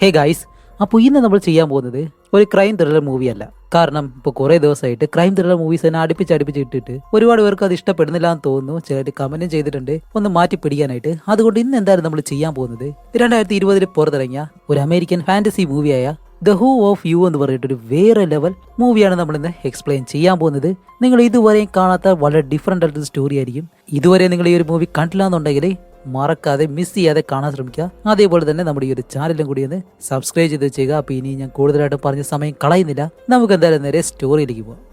Hey guys അപ്പോൾ ഇന്ന് നമ്മൾ ചെയ്യാൻ പോകുന്നത് ഒരു ക്രൈം ത്രില്ലർ മൂവിയല്ല കാരണം ഇപ്പോൾ കുറേ ദിവസമായിട്ട് ക്രൈം ത്രില്ലർ മൂവീസ് തന്നെ അടുപ്പിച്ച് അടുപ്പിച്ച് ഇട്ടിട്ട് ഒരുപാട് പേർക്ക് അത് ഇഷ്ടപ്പെടുന്നില്ല എന്ന് തോന്നുന്നു. ചിലർ കമന്റും ചെയ്തിട്ടുണ്ട്. ഒന്ന് മാറ്റി പിടിക്കാനായിട്ട്. അതുകൊണ്ട് ഇന്ന് എന്തായാലും നമ്മൾ ചെയ്യാൻ പോകുന്നത് രണ്ടായിരത്തി ഇരുപതിൽ പുറത്തിറങ്ങിയ ഒരു അമേരിക്കൻ ഫാന്റസി മൂവിയായ ദ ഹൂ ഓഫ് യു എന്ന് പറഞ്ഞിട്ട് ഒരു വേറെ ലെവൽ മൂവിയാണ് നമ്മൾ ഇന്ന് എക്സ്പ്ലെയിൻ ചെയ്യാൻ പോകുന്നത്. നിങ്ങൾ ഇതുവരെയും കാണാത്ത വളരെ ഡിഫറെന്റ് ആയിട്ടൊരു സ്റ്റോറി ആയിരിക്കും. ഇതുവരെ നിങ്ങൾ ഈ ഒരു മൂവി കണ്ടില്ല എന്നുണ്ടെങ്കിൽ മറക്കാതെ മിസ് ചെയ്യാതെ കാണാൻ ശ്രമിക്കുക. അതേപോലെ തന്നെ നമ്മുടെ ഈ ഒരു ചാനലും കൂടി ഒന്ന് സബ്സ്ക്രൈബ് ചെയ്ത് ചെയ്യുക അപ്പോൾ ഇനി ഞാൻ കൂടുതലായിട്ട് പറഞ്ഞ സമയം കളയുന്നില്ല. നമുക്ക് എന്തായാലും നേരെ സ്റ്റോറിയിലേക്ക് പോകാം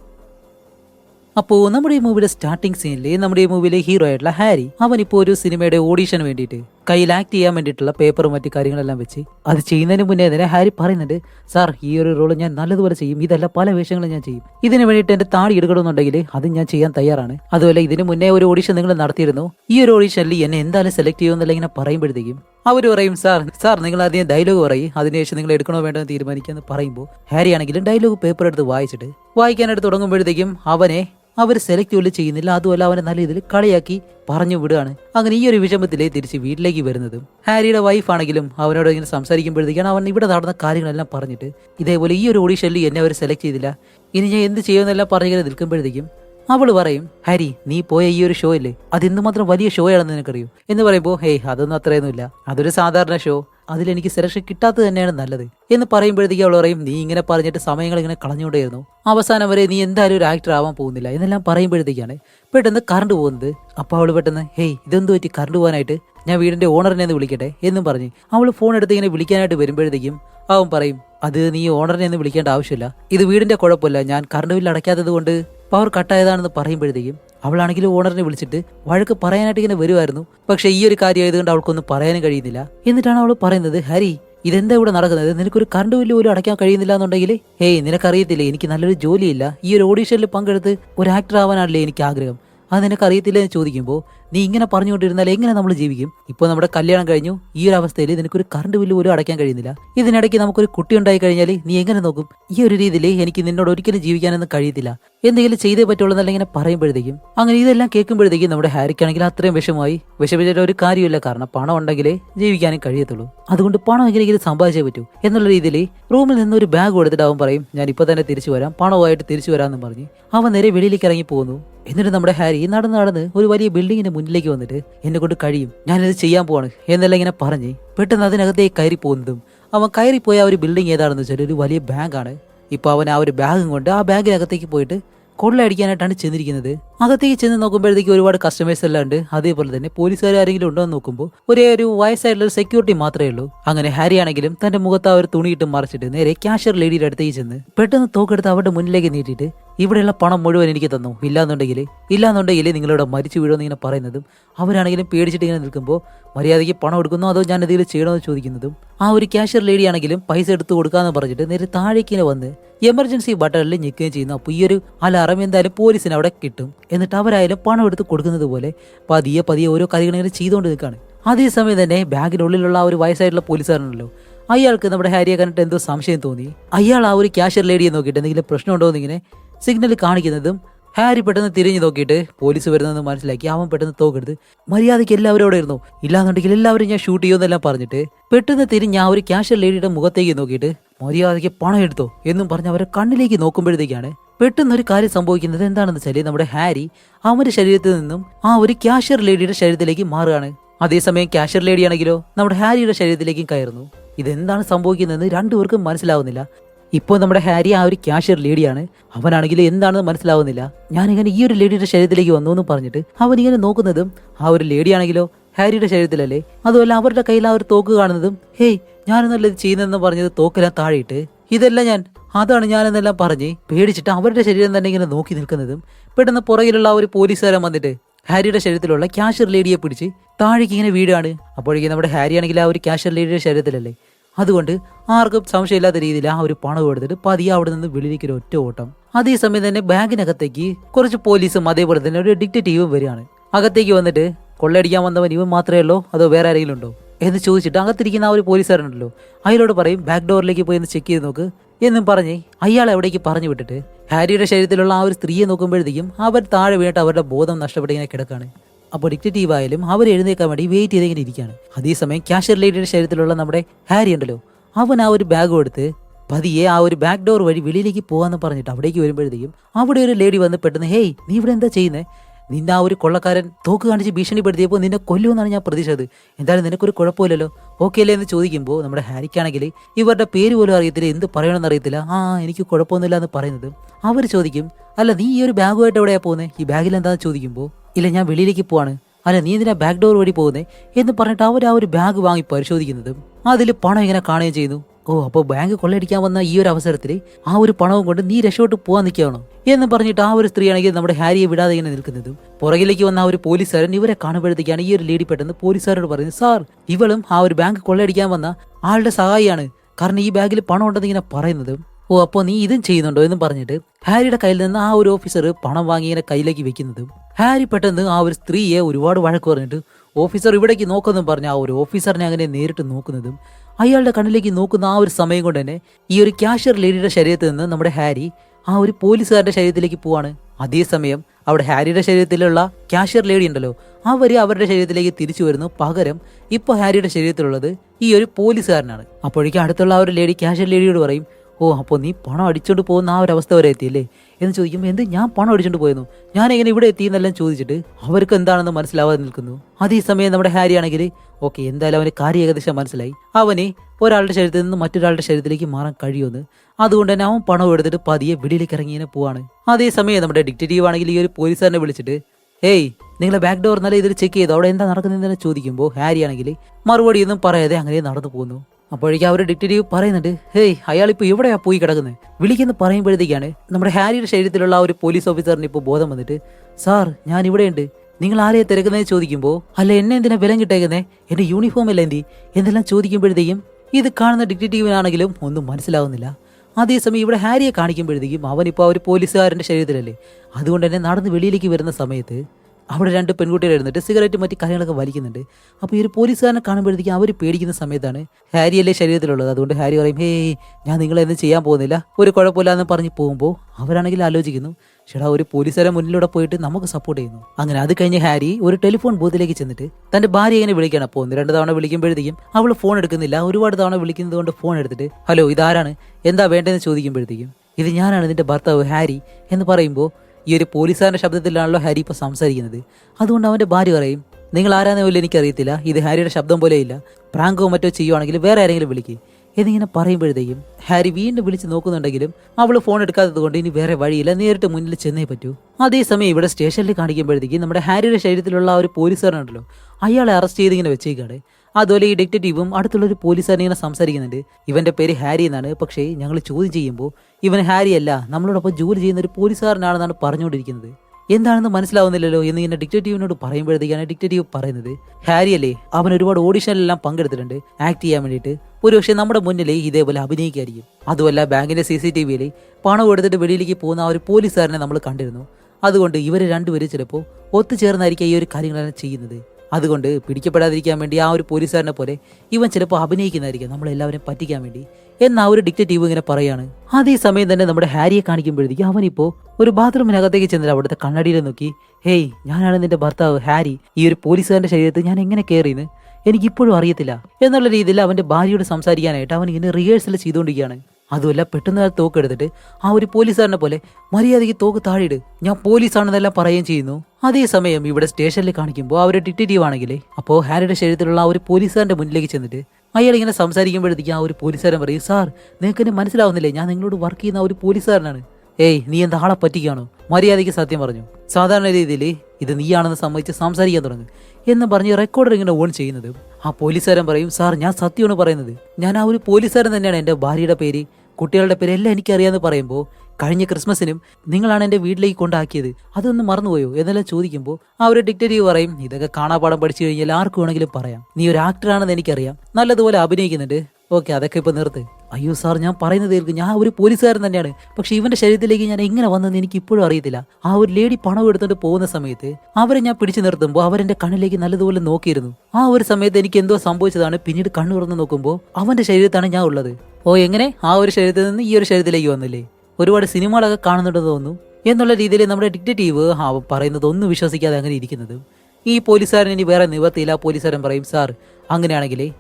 അപ്പോൾ നമ്മുടെ ഈ മൂവിയുടെ സ്റ്റാർട്ടിംഗ് സീനിൽ നമ്മുടെ ഈ മൂവിയിലെ ഹീറോ ആയിട്ടുള്ള ഹാരി അവൻ ഇപ്പോൾ ഒരു സിനിമയുടെ ഓഡീഷന് വേണ്ടിയിട്ട് കയ്യിൽ ആക്ട് ചെയ്യാൻ വേണ്ടിയിട്ടുള്ള പേപ്പറും മറ്റു കാര്യങ്ങളെല്ലാം വെച്ച് അത് ചെയ്യുന്നതിന് മുന്നേ തന്നെ ഹാരി പറയുന്നുണ്ട് സാർ ഈ ഒരു റോൾ ഞാൻ നല്ലതുപോലെ ചെയ്യും. ഇതല്ല പല വേഷങ്ങളും ഞാൻ ചെയ്യും. ഇതിന് വേണ്ടിയിട്ട് എന്റെ താടി എടുക്കണമെന്നുണ്ടെങ്കിൽ അത് ഞാൻ ചെയ്യാൻ തയ്യാറാണ്. അതുപോലെ ഇതിന് മുന്നേ ഒരു ഓഡീഷൻ നിങ്ങൾ നടത്തിയിരുന്നു. ഈ ഒരു ഓഡീഷനിൽ എന്നെ എന്തായാലും സെലക്ട് ചെയ്യുമെന്നല്ല ഇങ്ങനെ പറയുമ്പോഴത്തേക്കും അവർ പറയും സാർ സാർ നിങ്ങൾ ആദ്യം ഡയലോഗ് പറയും. അതിനുശേഷം നിങ്ങൾ എടുക്കണോ വേണ്ടോ എന്ന് തീരുമാനിക്കാന്ന് പറയുമ്പോൾ ഹാരി ആണെങ്കിലും ഡയലോഗ് പേപ്പർ എടുത്ത് വായിച്ചിട്ട് വായിക്കാനായിട്ട് തുടങ്ങുമ്പോഴത്തേക്കും അവനെ അവർ സെലക്ട് പോലും ചെയ്യുന്നില്ല. അതുമല്ല അവനെ നല്ല രീതിയിൽ കളിയാക്കി പറഞ്ഞു വിടുകയാണ്. അങ്ങനെ ഈ ഒരു വിഷമത്തിലേ തിരിച്ച് വീട്ടിലേക്ക് വരുന്നതും. ഹാരിയുടെ വൈഫ് ആണെങ്കിലും അവനോട് ഇങ്ങനെ സംസാരിക്കുമ്പോഴത്തേക്കാണ് അവൻ ഇവിടെ നടന്ന കാര്യങ്ങളെല്ലാം പറഞ്ഞിട്ട് ഇതേപോലെ ഈ ഒരു ഓഡീഷനിൽ എന്നെ അവർ സെലക്ട് ചെയ്തില്ല. ഇനി ഞാൻ എന്ത് ചെയ്യുമെന്നെല്ലാം പറഞ്ഞിങ്ങനെ നിൽക്കുമ്പോഴത്തേക്കും അവൾ പറയും ഹരി നീ പോയ ഈ ഒരു ഷോ ഇല്ലേ? അത് എന്തുമാത്രം വലിയ ഷോ ആണെന്ന് നിനക്കറിയൂ? എന്ന് പറയുമ്പോൾ ഹേയ് അതൊന്നും അത്രയൊന്നുമില്ല. അതൊരു സാധാരണ ഷോ അതിലെനിക്ക് സെലക്ഷൻ കിട്ടാത്തത് തന്നെയാണ് നല്ലത് എന്ന് പറയുമ്പോഴത്തേക്കും അവൾ പറയും നീ ഇങ്ങനെ പറഞ്ഞിട്ട് സമയങ്ങൾ ഇങ്ങനെ കളഞ്ഞുകൊണ്ടേയിരുന്നു. അവസാനം വരെ നീ എന്തായാലും ഒരു ആക്ടർ ആവാൻ പോകുന്നില്ല. എന്നെല്ലാം പറയുമ്പോഴത്തേക്കാണ് പെട്ടെന്ന് കറണ്ട് പോകുന്നത്. അപ്പോൾ അവൾ പെട്ടെന്ന് ഹേയ് ഇതെന്ത് പറ്റി? കറണ്ട് പോകാനായിട്ട് ഞാൻ വീടിന്റെ ഓണറിനെ ഒന്ന് വിളിക്കട്ടെ? എന്നും പറഞ്ഞ് അവൾ ഫോൺ എടുത്ത് ഇങ്ങനെ വിളിക്കാനായിട്ട് വരുമ്പോഴത്തേക്കും അവൻ പറയും അത് നീ ഓണറിനെ ഒന്ന് വിളിക്കേണ്ട ആവശ്യമില്ല. ഇത് വീടിന്റെ കുഴപ്പമില്ല. ഞാൻ കറണ്ട് ബില്ല് അടയ്ക്കാത്തത് കൊണ്ട് പവർ കട്ടായതാണെന്ന് പറയുമ്പോഴത്തേക്കും അവളാണെങ്കിൽ ഓണറിനെ വിളിച്ചിട്ട് വഴക്ക് പറയാനായിട്ട് ഇങ്ങനെ വരുമായിരുന്നു പക്ഷെ ഈ ഒരു കാര്യം ആയതുകൊണ്ട് അവൾക്കൊന്നും പറയാനും കഴിയുന്നില്ല. എന്നിട്ടാണ് അവൾ പറയുന്നത് ഹരി ഇതെന്താ ഇവിടെ നടക്കുന്നത്? നിനക്കൊരു കറണ്ട് ബില്ല് പോലും അടയ്ക്കാൻ കഴിയുന്നില്ല എന്നുണ്ടെങ്കിൽ ഹേയ് നിനക്കറിയത്തില്ലേ എനിക്ക് നല്ലൊരു ജോലിയില്ല. ഈ ഒരു ഓഡീഷനിൽ പങ്കെടുത്ത് ഒരു ആക്ടർ ആവാനാണല്ലേ എനിക്ക് ആഗ്രഹം? അത് നിനക്കറിയത്തില്ല? എന്ന് ചോദിക്കുമ്പോൾ നീ ഇങ്ങനെ പറഞ്ഞുകൊണ്ടിരുന്നാൽ എങ്ങനെ നമ്മൾ ജീവിക്കും? ഇപ്പോൾ നമ്മുടെ കല്യാണം കഴിഞ്ഞു. ഈ ഒരു അവസ്ഥയിൽ നിനക്കൊരു കറണ്ട് ബില്ല് പോലും അടയ്ക്കാൻ കഴിയുന്നില്ല. ഇതിനിടയ്ക്ക് നമുക്കൊരു കുട്ടി ഉണ്ടായി കഴിഞ്ഞാൽ നീ എങ്ങനെ നോക്കും? ഈ ഒരു രീതിയിൽ എനിക്ക് നിന്നോട് ഒരിക്കലും ജീവിക്കാനൊന്നും കഴിയത്തില്ല. എന്തെങ്കിലും ചെയ്തേ പറ്റുള്ളൂ എന്നല്ല ഇങ്ങനെ പറയുമ്പോഴത്തേക്കും. അങ്ങനെ ഇതെല്ലാം കേൾക്കുമ്പോഴത്തേക്കും നമ്മുടെ ഹാരിക്കാണെങ്കിൽ അത്രയും വിഷമമായി. വിഷമിച്ചിട്ട് ഒരു കാര്യമില്ല കാരണം പണം ഉണ്ടെങ്കിലേ ജീവിക്കാനും കഴിയത്തുള്ളൂ. അതുകൊണ്ട് പണം എങ്ങനെയെങ്കിലും സമ്പാദിച്ചേ പറ്റൂ? എന്നുള്ള രീതിയിൽ റൂമിൽ നിന്ന് ഒരു ബാഗ് കൊടുത്തിട്ട് അവൻ പറയും ഞാൻ ഇപ്പൊ തന്നെ തിരിച്ചു വരാം. പണവുമായിട്ട് തിരിച്ചു വരാമെന്ന് പറഞ്ഞ്. അവൻ നേരെ വെളിയിലേക്ക് ഇറങ്ങി പോകുന്നു. എന്നിട്ട് നമ്മുടെ ഹാരി നടന്ന് നടന്ന് ഒരു വലിയ ബിൽഡിങ്ങിന്റെ മുന്നിലേക്ക് വന്നിട്ട് എന്നെ കൊണ്ട് കഴിയും. ഞാനിത് ചെയ്യാൻ പോവാണ്. എന്നെല്ലാം ഇങ്ങനെ പറഞ്ഞ് പെട്ടെന്ന് അതിനകത്തേക്ക് കയറി പോകുന്നതും അവൻ കയറിപ്പോയ ആ ഒരു ബിൽഡിംഗ് ഏതാണെന്ന് വെച്ചാൽ ഒരു വലിയ ബാങ്കാണ് ഇപ്പോൾ അവൻ ആ ഒരു ബാഗും കൊണ്ട് ആ ബാഗിനകത്തേക്ക് പോയിട്ട് കൊള്ളയടിക്കാനായിട്ടാണ് ചെന്നിരിക്കുന്നത്. അകത്തേക്ക് ചെന്ന് നോക്കുമ്പോഴത്തേക്ക് ഒരുപാട് കസ്റ്റമേഴ്സ് എല്ലാം ഉണ്ട്. അതേപോലെ തന്നെ പോലീസുകാർ ആരെങ്കിലും ഉണ്ടോ എന്ന് നോക്കുമ്പോൾ ഒരേ ഒരു വയസ്സായിട്ടുള്ള സെക്യൂരിറ്റി മാത്രമേ ഉള്ളൂ. അങ്ങനെ ഹാരി ആണെങ്കിലും തന്റെ മുഖത്ത് ആ ഒരു തുണിയിട്ട് മറിച്ചിട്ട് നേരെ ക്യാഷ്യർ ലേഡിയുടെ അടുത്തേക്ക് ചെന്ന് പെട്ടെന്ന് തോക്കെടുത്ത് അവരുടെ മുന്നിലേക്ക് നീട്ടിയിട്ട് ഇവിടെയുള്ള പണം മുഴുവൻ എനിക്ക് തന്നു. ഇല്ലാന്നുണ്ടെങ്കിൽ ഇല്ലാന്നുണ്ടെങ്കിൽ നിങ്ങളിവിടെ മരിച്ചു വീഴുമെന്ന് ഇങ്ങനെ പറയുന്നതും അവരാണെങ്കിലും പേടിച്ചിട്ട് ഇങ്ങനെ നിൽക്കുമ്പോൾ മര്യാദയ്ക്ക് പണം എടുക്കുന്നോ അതോ ഞാൻ എന്തെങ്കിലും ചെയ്യണമെന്ന് ചോദിക്കുന്നതും ആ ഒരു ക്യാഷ്യർ ലേഡി ആണെങ്കിലും പൈസ എടുത്ത് കൊടുക്കാന്ന് പറഞ്ഞിട്ട് നേരെ താഴേക്കിനെ വന്ന് എമർജൻസി ബട്ടണിൽ ഞെക്കുകയും ചെയ്യുന്നു അപ്പോൾ ഈ ഒരു അലാറം എന്തായാലും പോലീസിന് അവിടെ കിട്ടും. എന്നിട്ട് അവരായാലും പണം എടുത്ത് കൊടുക്കുന്നത് പോലെ പതിയെ പതിയെ ഓരോ കാര്യങ്ങൾ ഇങ്ങനെ ചെയ്തുകൊണ്ട് നിൽക്കുകയാണ് അതേസമയം തന്നെ ബാഗിനുള്ളിലുള്ള ആ ഒരു വയസ്സായിട്ടുള്ള പോലീസുകാരനല്ലോ അയാൾക്ക് നമ്മുടെ ഹാരിയെ കണ്ടിട്ട് എന്തോ സംശയം തോന്നി. അയാൾ ആ ഒരു ക്യാഷ്യർ ലേഡിയെ നോക്കിയിട്ട് എന്തെങ്കിലും പ്രശ്നമുണ്ടോ എന്നിങ്ങനെ സിഗ്നൽ കാണിക്കുന്നതും ഹാരി പെട്ടെന്ന് തിരിഞ്ഞു നോക്കിയിട്ട് പോലീസ് വരുന്നതെന്ന് മനസ്സിലാക്കി അവൻ പെട്ടെന്ന് തോക്കെടുത്ത് മര്യാദയ്ക്ക് എല്ലാവരും അവിടെ ഇരുന്നു. ഇല്ലാന്നുണ്ടെങ്കിൽ എല്ലാവരും ഞാൻ ഷൂട്ട് ചെയ്യുമെന്നെല്ലാം പറഞ്ഞിട്ട് പെട്ടെന്ന് തിരിഞ്ഞ് ആ ഒരു ക്യാഷ് ലേഡിയുടെ മുഖത്തേക്ക് നോക്കിയിട്ട് മര്യാദയ്ക്ക് പണം എടുത്തോ? എന്നും പറഞ്ഞ് അവരെ കണ്ണിലേക്ക് നോക്കുമ്പോഴത്തേക്കാണ് പെട്ടെന്ന് ഒരു കാര്യം സംഭവിക്കുന്നത് എന്താണെന്ന് വെച്ചാൽ നമ്മുടെ ഹാരി അവന്റെ ശരീരത്തിൽ നിന്നും ആ ഒരു ക്യാഷ്യർ ലേഡിയുടെ ശരീരത്തിലേക്ക് മാറുകയാണ്. അതേസമയം ക്യാഷ്യർ ലേഡിയാണെങ്കിലോ നമ്മുടെ ഹാരിയുടെ ശരീരത്തിലേക്കും കയറുന്നു. ഇതെന്താണ് സംഭവിക്കുന്നതെന്ന് രണ്ടുപേർക്കും മനസ്സിലാവുന്നില്ല. ഇപ്പോൾ നമ്മുടെ ഹാരി ആ ഒരു ക്യാഷ്യർ ലേഡിയാണ്. അവനാണെങ്കിൽ എന്താണെന്ന് മനസ്സിലാവുന്നില്ല. ഞാനിങ്ങനെ ഈ ഒരു ലേഡിയുടെ ശരീരത്തിലേക്ക് വന്നു എന്ന് പറഞ്ഞിട്ട് അവനിങ്ങനെ നോക്കുന്നതും ആ ഒരു ലേഡിയാണെങ്കിലോ ഹാരിയുടെ ശരീരത്തിലല്ലേ? അതുമല്ല അവരുടെ കയ്യിൽ ആ ഒരു തോക്ക് കാണുന്നതും ഹേയ് ഞാനെന്നല്ല ഇത് ചെയ്യുന്നതെന്ന് പറഞ്ഞത് തോക്കെല്ലാം താഴെയിട്ട്? ഇതെല്ലാം ഞാൻ അതാണ് ഞാനെന്നെല്ലാം പറഞ്ഞ് പേടിച്ചിട്ട് അവരുടെ ശരീരം തന്നെ ഇങ്ങനെ നോക്കി നിൽക്കുന്നതും പെട്ടെന്ന് പുറകിലുള്ള ആ ഒരു പോലീസുകാരൻ വന്നിട്ട് ഹാരിയുടെ ശരീരത്തിലുള്ള ക്യാഷ്യർ ലേഡിയെ പിടിച്ച് താഴേക്ക് ഇങ്ങനെ വീടാണ് അപ്പോഴേക്കും നമ്മുടെ ഹാരി ആണെങ്കിൽ ആ ഒരു ക്യാഷ്യർ ലേഡിയുടെ ശരീരത്തിലല്ലേ? അതുകൊണ്ട് ആർക്കും സംശയമില്ലാത്ത രീതിയിൽ ആ ഒരു പണം എടുത്തിട്ട് പതിയെ അവിടെ നിന്ന് വെളിയിലേക്ക് ഒരു ഒറ്റ ഓട്ടം. അതേസമയം തന്നെ ബാങ്കിനകത്തേക്ക് കുറച്ച് പോലീസും അതേപോലെ തന്നെ ഒരു ഡിക്റ്റേറ്റീവും വരികയാണ്. അകത്തേക്ക് വന്നിട്ട് കൊള്ളയടിക്കാൻ വന്നവൻ ഇവൻ മാത്രമേ ഉള്ളൂ? അതോ വേറെ ആരെങ്കിലും ഉണ്ടോ? എന്ന് ചോദിച്ചിട്ട് അകത്തിരിക്കുന്ന ആ ഒരു പോലീസുകാരനുണ്ടല്ലോ. അയാളോട് പറയും ബാക്ക് ഡോറിലേക്ക് പോയി ഒന്ന് ചെക്ക് ചെയ്ത് നോക്ക്. എന്നും പറഞ്ഞ് അയാൾ എവിടേക്ക് പറഞ്ഞു വിട്ടിട്ട് ഹാരിയുടെ ശരീരത്തിലുള്ള ആ ഒരു സ്ത്രീയെ നോക്കുമ്പോഴത്തേക്കും അവർ താഴെ വീണിട്ട് അവരുടെ ബോധം നഷ്ടപ്പെട്ടിങ്ങനെ കിടക്കാണ്. അപ്പോൾ ഡിക്റ്റേറ്റീവ് ആയാലും അവർ എഴുന്നേക്കാൻ വേണ്ടി വെയിറ്റ് ചെയ്തിങ്ങനെ ഇരിക്കുകയാണ്. അതേസമയം ക്യാഷ് ലേഡിയുടെ ശരീരത്തിലുള്ള നമ്മുടെ ഹാരി ഉണ്ടല്ലോ അവൻ ആ ഒരു ബാഗ് എടുത്ത് പതിയെ ആ ഒരു ബാക്ക് ഡോർ വഴി വെളിയിലേക്ക് പോകാന്ന് പറഞ്ഞിട്ട് അവിടേക്ക് വരുമ്പോഴത്തേക്കും അവിടെ ഒരു ലേഡി വന്ന് പെട്ടെന്ന് ഹേയ് നീ ഇവിടെ എന്താ ചെയ്യുന്നേ? നിന്നെ ആ ഒരു കൊള്ളക്കാരൻ തോക്ക് കാണിച്ച് ഭീഷണിപ്പെടുത്തിയപ്പോൾ നിന്നെ കൊല്ലുമെന്നാണ് ഞാൻ പ്രതീക്ഷിച്ചത്. എന്തായാലും നിനക്കൊരു കുഴപ്പമില്ലല്ലോ. ഓക്കെ അല്ലേ എന്ന് ചോദിക്കുമ്പോൾ നമ്മുടെ ഹാരിക്കാണെങ്കിൽ ഇവരുടെ പേര് പോലും അറിയത്തില്ല എന്ത് പറയണമെന്ന് അറിയത്തില്ല. ആ എനിക്ക് കുഴപ്പമൊന്നുമില്ല എന്ന് പറയുന്നത് അവർ ചോദിക്കും അല്ല നീ ഈ ഒരു ബാഗുമായിട്ട് എവിടെയാ പോകുന്നത് ഈ ബാഗിൽ എന്താണെന്ന് ചോദിക്കുമ്പോൾ ഇല്ല ഞാൻ വെളിയിലേക്ക് പോവാണ്. അല്ല നീ എന്തിനാ ബാക്ക് ഡോർ വഴി പോകുന്നത് എന്ന് പറഞ്ഞിട്ട് അവർ ആ ഒരു ബാഗ് വാങ്ങി പരിശോധിക്കുന്നതും. അതിൽ പണം ഇങ്ങനെ കാണുകയും ചെയ്യുന്നു. ഓ അപ്പോൾ ബാങ്ക് കൊള്ളയടിക്കാൻ വന്ന ഈ ഒരു അവസരത്തിൽ ആ ഒരു പണവും കൊണ്ട് നീ രക്ഷോട്ട് പോകാൻ നിൽക്കുകയാണോ? എന്ന് പറഞ്ഞിട്ട് ആ ഒരു സ്ത്രീയാണെങ്കിൽ നമ്മുടെ ഹാരിയെ വിടാതെ ഇങ്ങനെ നിൽക്കുന്നതും. പുറകിലേക്ക് വന്ന ആ ഒരു പോലീസുകാരൻ ഇവരെ കാണുമ്പോഴത്തേക്കാണ് ഈ ഒരു ലേഡി പെട്ടെന്ന് പോലീസുകാരോട് പറയുന്നത് സാർ ഇവളും ആ ഒരു ബാങ്ക് കൊള്ളയടിക്കാൻ വന്ന ആളുടെ സഹായിയാണ്. കാരണം ഈ ബാഗിൽ പണം ഉണ്ടെന്ന് ഇങ്ങനെ പറയുന്നതും. ഓ അപ്പോൾ നീ ഇതും ചെയ്യുന്നുണ്ടോ? എന്ന് പറഞ്ഞിട്ട് ഹാരിയുടെ കയ്യിൽ നിന്ന് ആ ഒരു ഓഫീസർ പണം വാങ്ങി ഇങ്ങനെ കയ്യിലേക്ക് വെക്കുന്നതും. ഹാരി പെട്ടെന്ന് ആ ഒരു സ്ത്രീയെ ഒരുപാട് വഴക്ക് പറഞ്ഞിട്ട് ഓഫീസർ ഇവിടേക്ക് നോക്കുമെന്നും പറഞ്ഞ് ആ ഒരു ഓഫീസറിനെ അങ്ങനെ നേരിട്ട് നോക്കുന്നതും. അയാളുടെ കണ്ണിലേക്ക് നോക്കുന്ന ആ ഒരു സമയം കൊണ്ട് തന്നെ ഈ ഒരു ക്യാഷ്യർ ലേഡിയുടെ ശരീരത്തിൽ നിന്ന് നമ്മുടെ ഹാരി ആ ഒരു പോലീസുകാരുടെ ശരീരത്തിലേക്ക് പോവാണ്. അതേസമയം അവിടെ ഹാരിയുടെ ശരീരത്തിലുള്ള ക്യാഷ്യർ ലേഡി ഉണ്ടല്ലോ അവർ അവരുടെ ശരീരത്തിലേക്ക് തിരിച്ചു വരുന്നു. പകരം ഇപ്പോൾ ഹാരിയുടെ ശരീരത്തിലുള്ളത് ഈ ഒരു പോലീസുകാരനാണ്. അപ്പോഴേക്കും അടുത്തുള്ള ആ ഒരു ലേഡി ക്യാഷ്യർ ലേഡിയോട് പറയും ഓ അപ്പോൾ നീ പണം അടിച്ചോണ്ട് പോകുന്ന ആ ഒരു അവസ്ഥ വരെ എത്തിയല്ലേ? എന്ന് ചോദിക്കുമ്പോൾ എന്ത് ഞാൻ പണം അടിച്ചോണ്ട് പോയെന്നു? ഞാൻ എങ്ങനെ ഇവിടെ എത്തിയെന്നെല്ലാം ചോദിച്ചിട്ട് അവർക്ക് എന്താണെന്ന് മനസ്സിലാവാതെ നിൽക്കുന്നു. അതേ സമയം നമ്മുടെ ഹാരി ആണെങ്കിൽ ഓക്കെ എന്തായാലും അവന് കാര്യം ഏകദേശം മനസ്സിലായി. അവന് ഒരാളുടെ ശരീരത്തിൽ നിന്ന് മറ്റൊരാളുടെ ശരീരത്തിലേക്ക് മാറാൻ കഴിയുമെന്ന്. അതുകൊണ്ട് തന്നെ അവൻ പണം എടുത്തിട്ട് പതിയെ വെളിയിലേക്ക് ഇറങ്ങി ഇങ്ങനെ പോവാണ്. അതേസമയം നമ്മുടെ ഡിക്റ്റേറ്റീവ് ആണെങ്കിൽ ഈ ഒരു പോലീസുകാരനെ വിളിച്ചിട്ട് ഏയ് നിങ്ങളെ ബാക്ക് ഡോർ നല്ല ഇതിൽ ചെക്ക് ചെയ്തു? അവിടെ എന്താ നടക്കുന്നതെന്ന് ചോദിക്കുമ്പോൾ ഹാരി ആണെങ്കിൽ മറുപടി ഒന്നും പറയാതെ അങ്ങനെ നടന്നു പോകുന്നു അപ്പോഴേക്കും അവർ ഡിറ്റക്റ്റീവ് പറയുന്നുണ്ട് ഹേയ് അയാൾ ഇപ്പോൾ എവിടെയാ പോയി കിടക്കുന്നത് വിളിക്കുന്ന പറയുമ്പോഴത്തേക്കാണ് നമ്മുടെ ഹാരിയുടെ ശരീരത്തിലുള്ള ഒരു പോലീസ് ഓഫീസറിന് ഇപ്പോൾ ബോധം വന്നിട്ട് സാർ ഞാൻ ഇവിടെയുണ്ട്. നിങ്ങൾ ആരെയെ തിരക്കുന്നതെന്ന് ചോദിക്കുമ്പോൾ അല്ല എന്നെ എന്തിനാ ബലം കിട്ടേക്കുന്നേ? എന്റെ യൂണിഫോം അല്ല എന്തി? എന്തെല്ലാം ചോദിക്കുമ്പോഴത്തേക്കും ഇത് കാണുന്ന ഡിറ്റക്റ്റീവിനാണെങ്കിലും ഒന്നും മനസ്സിലാവുന്നില്ല. അതേസമയം ഇവിടെ ഹാരിയെ കാണിക്കുമ്പോഴത്തേക്കും അവനിപ്പോൾ ഒരു പോലീസുകാരന്റെ ശരീരത്തിലല്ലേ? അതുകൊണ്ട് തന്നെ നടന്ന് വെളിയിലേക്ക് വരുന്ന സമയത്ത് അവിടെ രണ്ട് പെൺകുട്ടികൾ എഴുന്നിട്ട് സിഗരറ്റ് മറ്റു കാര്യങ്ങളൊക്കെ വലിക്കുന്നുണ്ട്. അപ്പോൾ ഈ ഒരു പോലീസുകാരനെ കാണുമ്പോഴത്തേക്കും അവർ പേടിക്കുന്ന സമയത്താണ് ഹാരി ഹാരിയല്ലേ ശരീരത്തിലുള്ളത്. അതുകൊണ്ട് ഹാരി പറയും ഹേ ഞാൻ നിങ്ങളെ ഒന്നും ചെയ്യാൻ പോകുന്നില്ല. ഒരു കുഴപ്പമില്ല എന്ന് പറഞ്ഞ് പോകുമ്പോൾ അവരാണെങ്കിൽ ആലോചിക്കുന്നു ചേട്ടാ ഒരു പോലീസുകാരെ മുന്നിലൂടെ പോയിട്ട് നമുക്ക് സപ്പോർട്ട് ചെയ്യുന്നു. അങ്ങനെ അത് കഴിഞ്ഞ് ഹാരി ഒരു ടെലിഫോൺ ബൂത്തിലേക്ക് ചെന്നിട്ട് തന്റെ ഭാര്യ ഇങ്ങനെ വിളിക്കണം അപ്പോൾ ഒന്ന് രണ്ട് തവണ വിളിക്കുമ്പോഴത്തേക്കും അവൾ ഫോൺ എടുക്കുന്നില്ല. ഒരുപാട് തവണ വിളിക്കുന്നത് കൊണ്ട് ഫോൺ എടുത്തിട്ട് ഹലോ ഇതാരാണ്? എന്താ വേണ്ടതെന്ന് ചോദിക്കുമ്പോഴത്തേക്കും ഇത് ഞാനാണ് നിന്റെ ഭർത്താവ് ഹാരി എന്ന് പറയുമ്പോൾ ഈ ഒരു പോലീസുകാരന്റെ ശബ്ദത്തിലാണല്ലോ ഹാരി ഇപ്പോൾ സംസാരിക്കുന്നത്. അതുകൊണ്ട് അവന്റെ ഭാര്യ പറയും നിങ്ങൾ ആരാന്ന് പോലും എനിക്കറിയത്തില്ല. ഇത് ഹാരിയുടെ ശബ്ദം പോലെയില്ല പ്രാങ്കോ മറ്റോ ചെയ്യുവാണെങ്കിൽ വേറെ ആരെങ്കിലും വിളിക്കും. എന്നിങ്ങനെ പറയുമ്പോഴത്തേക്കും ഹാരി വീണ്ടും വിളിച്ച് നോക്കുന്നുണ്ടെങ്കിലും അവൾ ഫോൺ എടുക്കാത്തത് കൊണ്ട് ഇനി വേറെ വഴിയില്ല. നേരിട്ട് മുന്നിൽ ചെന്നേ പറ്റൂ. അതേസമയം ഇവിടെ സ്റ്റേഷനിൽ കാണിക്കുമ്പോഴത്തേക്കും നമ്മുടെ ഹാരിയുടെ ശരീരത്തിലുള്ള ആ ഒരു പോലീസുകാരനുണ്ടല്ലോ. അയാളെ അറസ്റ്റ് ചെയ്ത് ഇങ്ങനെ വെച്ചേക്കാണ്. അതുപോലെ ഈ ഡിറ്റക്റ്റീവും അടുത്തുള്ളൊരു പോലീസുകാരൻ ഇങ്ങനെ സംസാരിക്കുന്നുണ്ട്. ഇവന്റെ പേര് ഹാരി എന്നാണ്. പക്ഷേ ഞങ്ങൾ ചോദ്യം ചെയ്യുമ്പോൾ ഇവൻ ഹാരി അല്ല നമ്മളോടൊപ്പം ജോലി ചെയ്യുന്ന ഒരു പോലീസുകാരനാണെന്നാണ് പറഞ്ഞുകൊണ്ടിരിക്കുന്നത്. എന്താണെന്ന് മനസ്സിലാവുന്നില്ലല്ലോ എന്ന് ഇങ്ങനെ ഡിക്റ്റേറ്റീവിനോട് പറയുമ്പോഴത്തേക്കാണ് ഡിക്റ്റേറ്റീവ് പറയുന്നത്. ഹാരി അല്ലേ? അവൻ ഒരുപാട് ഓഡിഷനിലെല്ലാം പങ്കെടുത്തിട്ടുണ്ട്. ആക്ട് ചെയ്യാൻ വേണ്ടിയിട്ട്. ഒരുപക്ഷെ നമ്മുടെ മുന്നിൽ ഇതേപോലെ അഭിനയിക്കായിരിക്കും. അതുമല്ല ബാങ്കിന്റെ സി സി ടി വിയിൽ പണം എടുത്തിട്ട് വെളിയിലേക്ക് പോകുന്ന ആ ഒരു പോലീസുകാരനെ നമ്മൾ കണ്ടിരുന്നു. അതുകൊണ്ട് ഇവർ രണ്ടുപേരും ചിലപ്പോൾ ഒത്തുചേർന്നായിരിക്കും ഈ ഒരു കാര്യങ്ങളെല്ലാം ചെയ്യുന്നത്. അതുകൊണ്ട് പിടിക്കപ്പെടാതിരിക്കാൻ വേണ്ടി ആ ഒരു പോലീസുകാരനെ പോലെ ഇവൻ ചിലപ്പോൾ അഭിനയിക്കുന്നതായിരിക്കും നമ്മളെല്ലാവരും പറ്റിക്കാൻ വേണ്ടി. എന്ന് ആ ഒരു ഡിക്റ്റേറ്റീവ് ഇങ്ങനെ പറയാണ്. അതേ സമയം തന്നെ നമ്മുടെ ഹാരിയെ കാണിക്കുമ്പോഴത്തേക്ക് അവനിപ്പോ ഒരു ബാത്റൂമിനകത്തേക്ക് ചെന്നിട്ട് അവിടുത്തെ കണ്ണടിയിൽ നോക്കി ഹേയ് ഞാനാണ് നിന്റെ ഭർത്താവ് ഹാരി. ഈ ഒരു പോലീസുകാരന്റെ ശരീരത്തിൽ ഞാൻ എങ്ങനെ കയറിയെന്ന് എനിക്കിപ്പോഴും അറിയത്തില്ല. എന്നുള്ള രീതിയിൽ അവന്റെ ഭാര്യയോട് സംസാരിക്കാനായിട്ട് അവൻ ഇങ്ങനെ റിഹേഴ്സൽ ചെയ്തുകൊണ്ടിരിക്കുകയാണ്. അതുമല്ല പെട്ടെന്ന് ആ തോക്ക് എടുത്തിട്ട് ആ ഒരു പോലീസുകാരനെ പോലെ മര്യാദയ്ക്ക് തോക്ക് താഴെയിട്. ഞാൻ പോലീസാണെന്നെല്ലാം പറയുകയും ചെയ്യുന്നു. അതേസമയം ഇവിടെ സ്റ്റേഷനിൽ കാണിക്കുമ്പോൾ ഒരു ഡിറ്റക്റ്റീവ് ആണെങ്കിലേ അപ്പോൾ ഹാരിയുടെ ശരീരത്തിലുള്ള ആ ഒരു പോലീസുകാരന്റെ മുന്നിലേക്ക് ചെന്നിട്ട് അയാൾ ഇങ്ങനെ സംസാരിക്കുമ്പോഴത്തേക്ക് ആ ഒരു പോലീസുകാരൻ പറയും സാർ നിങ്ങൾക്ക് എന്നെ മനസ്സിലാവുന്നില്ലേ? ഞാൻ നിങ്ങളോട് വർക്ക് ചെയ്യുന്ന ഒരു പോലീസുകാരനാണ്. ഏയ് നീ എന്താ ആളെ പറ്റിക്കാണോ? മര്യാദയ്ക്ക് സത്യം പറഞ്ഞു. സാധാരണ രീതിയിൽ ഇത് നീയാണെന്ന് സമ്മതിച്ച് സംസാരിക്കാൻ തുടങ്ങി. എന്ന് പറഞ്ഞ് റെക്കോർഡർ ഇങ്ങനെ ഓൺ ചെയ്യുന്നത്. ആ പോലീസുകാരൻ പറയും സാർ ഞാൻ സത്യമാണ് പറയുന്നത്. ഞാൻ ആ ഒരു പോലീസുകാരൻ തന്നെയാണ് എന്റെ ഭാര്യയുടെ പേര്. കുട്ടികളുടെ പേര് എല്ലാം എനിക്കറിയാമെന്ന് പറയുമ്പോൾ കഴിഞ്ഞ ക്രിസ്മസിനും നിങ്ങളാണ് എന്റെ വീട്ടിലേക്ക് കൊണ്ടാക്കിയത്. അതൊന്ന് മറന്നുപോയോ? എന്നെല്ലാം ചോദിക്കുമ്പോൾ ആ ഒരു ഡിക്റ്റേറ്റീവ് പറയും ഇതൊക്കെ കാണാപാഠം പഠിച്ചു കഴിഞ്ഞാൽ ആർക്കു വേണമെങ്കിലും പറയാം. നീ ഒരു ആക്ടറാണെന്ന് എനിക്കറിയാം. നല്ലതുപോലെ അഭിനയിക്കുന്നുണ്ട്. ഓക്കെ അതൊക്കെ ഇപ്പോൾ നിർത്ത്. അയ്യോ സാർ ഞാൻ പറയുന്നത് കേൾക്കും ഞാൻ ഒരു പോലീസുകാരൻ തന്നെയാണ്. പക്ഷെ ഇവന്റെ ശരീരത്തിലേക്ക് ഞാൻ എങ്ങനെ വന്നെന്ന് എനിക്ക് ഇപ്പോഴും അറിയത്തില്ല. ആ ഒരു ലേഡി പണം എടുത്തുകൊണ്ട് പോകുന്ന സമയത്ത് അവരെ ഞാൻ പിടിച്ചു നിർത്തുമ്പോൾ അവരെ കണ്ണിലേക്ക് നല്ലതുപോലെ നോക്കിയിരുന്നു. ആ ഒരു സമയത്ത് എനിക്ക് എന്തോ സംഭവിച്ചതാണ് പിന്നീട് കണ്ണു തുറന്ന് നോക്കുമ്പോൾ അവന്റെ ശരീരത്താണ് ഞാൻ ഉള്ളത്. ഓ എങ്ങനെ? ആ ഒരു ശരീരത്തിൽ നിന്ന് ഈ ഒരു ശരീരത്തിലേക്ക് വന്നില്ലേ? ഒരുപാട് സിനിമകളൊക്കെ കാണുന്നുണ്ടെന്ന് തോന്നുന്നു. എന്നുള്ള രീതിയിൽ നമ്മുടെ ഡിറ്റക്റ്റീവ് പറയുന്നത് ഒന്നും വിശ്വസിക്കാതെ അങ്ങനെ ഇരിക്കുന്നത്. ഈ പോലീസുകാരൻ ഇനി വേറെ നിവർത്തിയില്ല. പോലീസുകാരൻ പറയും സാർ അങ്ങനെയാണെങ്കിൽ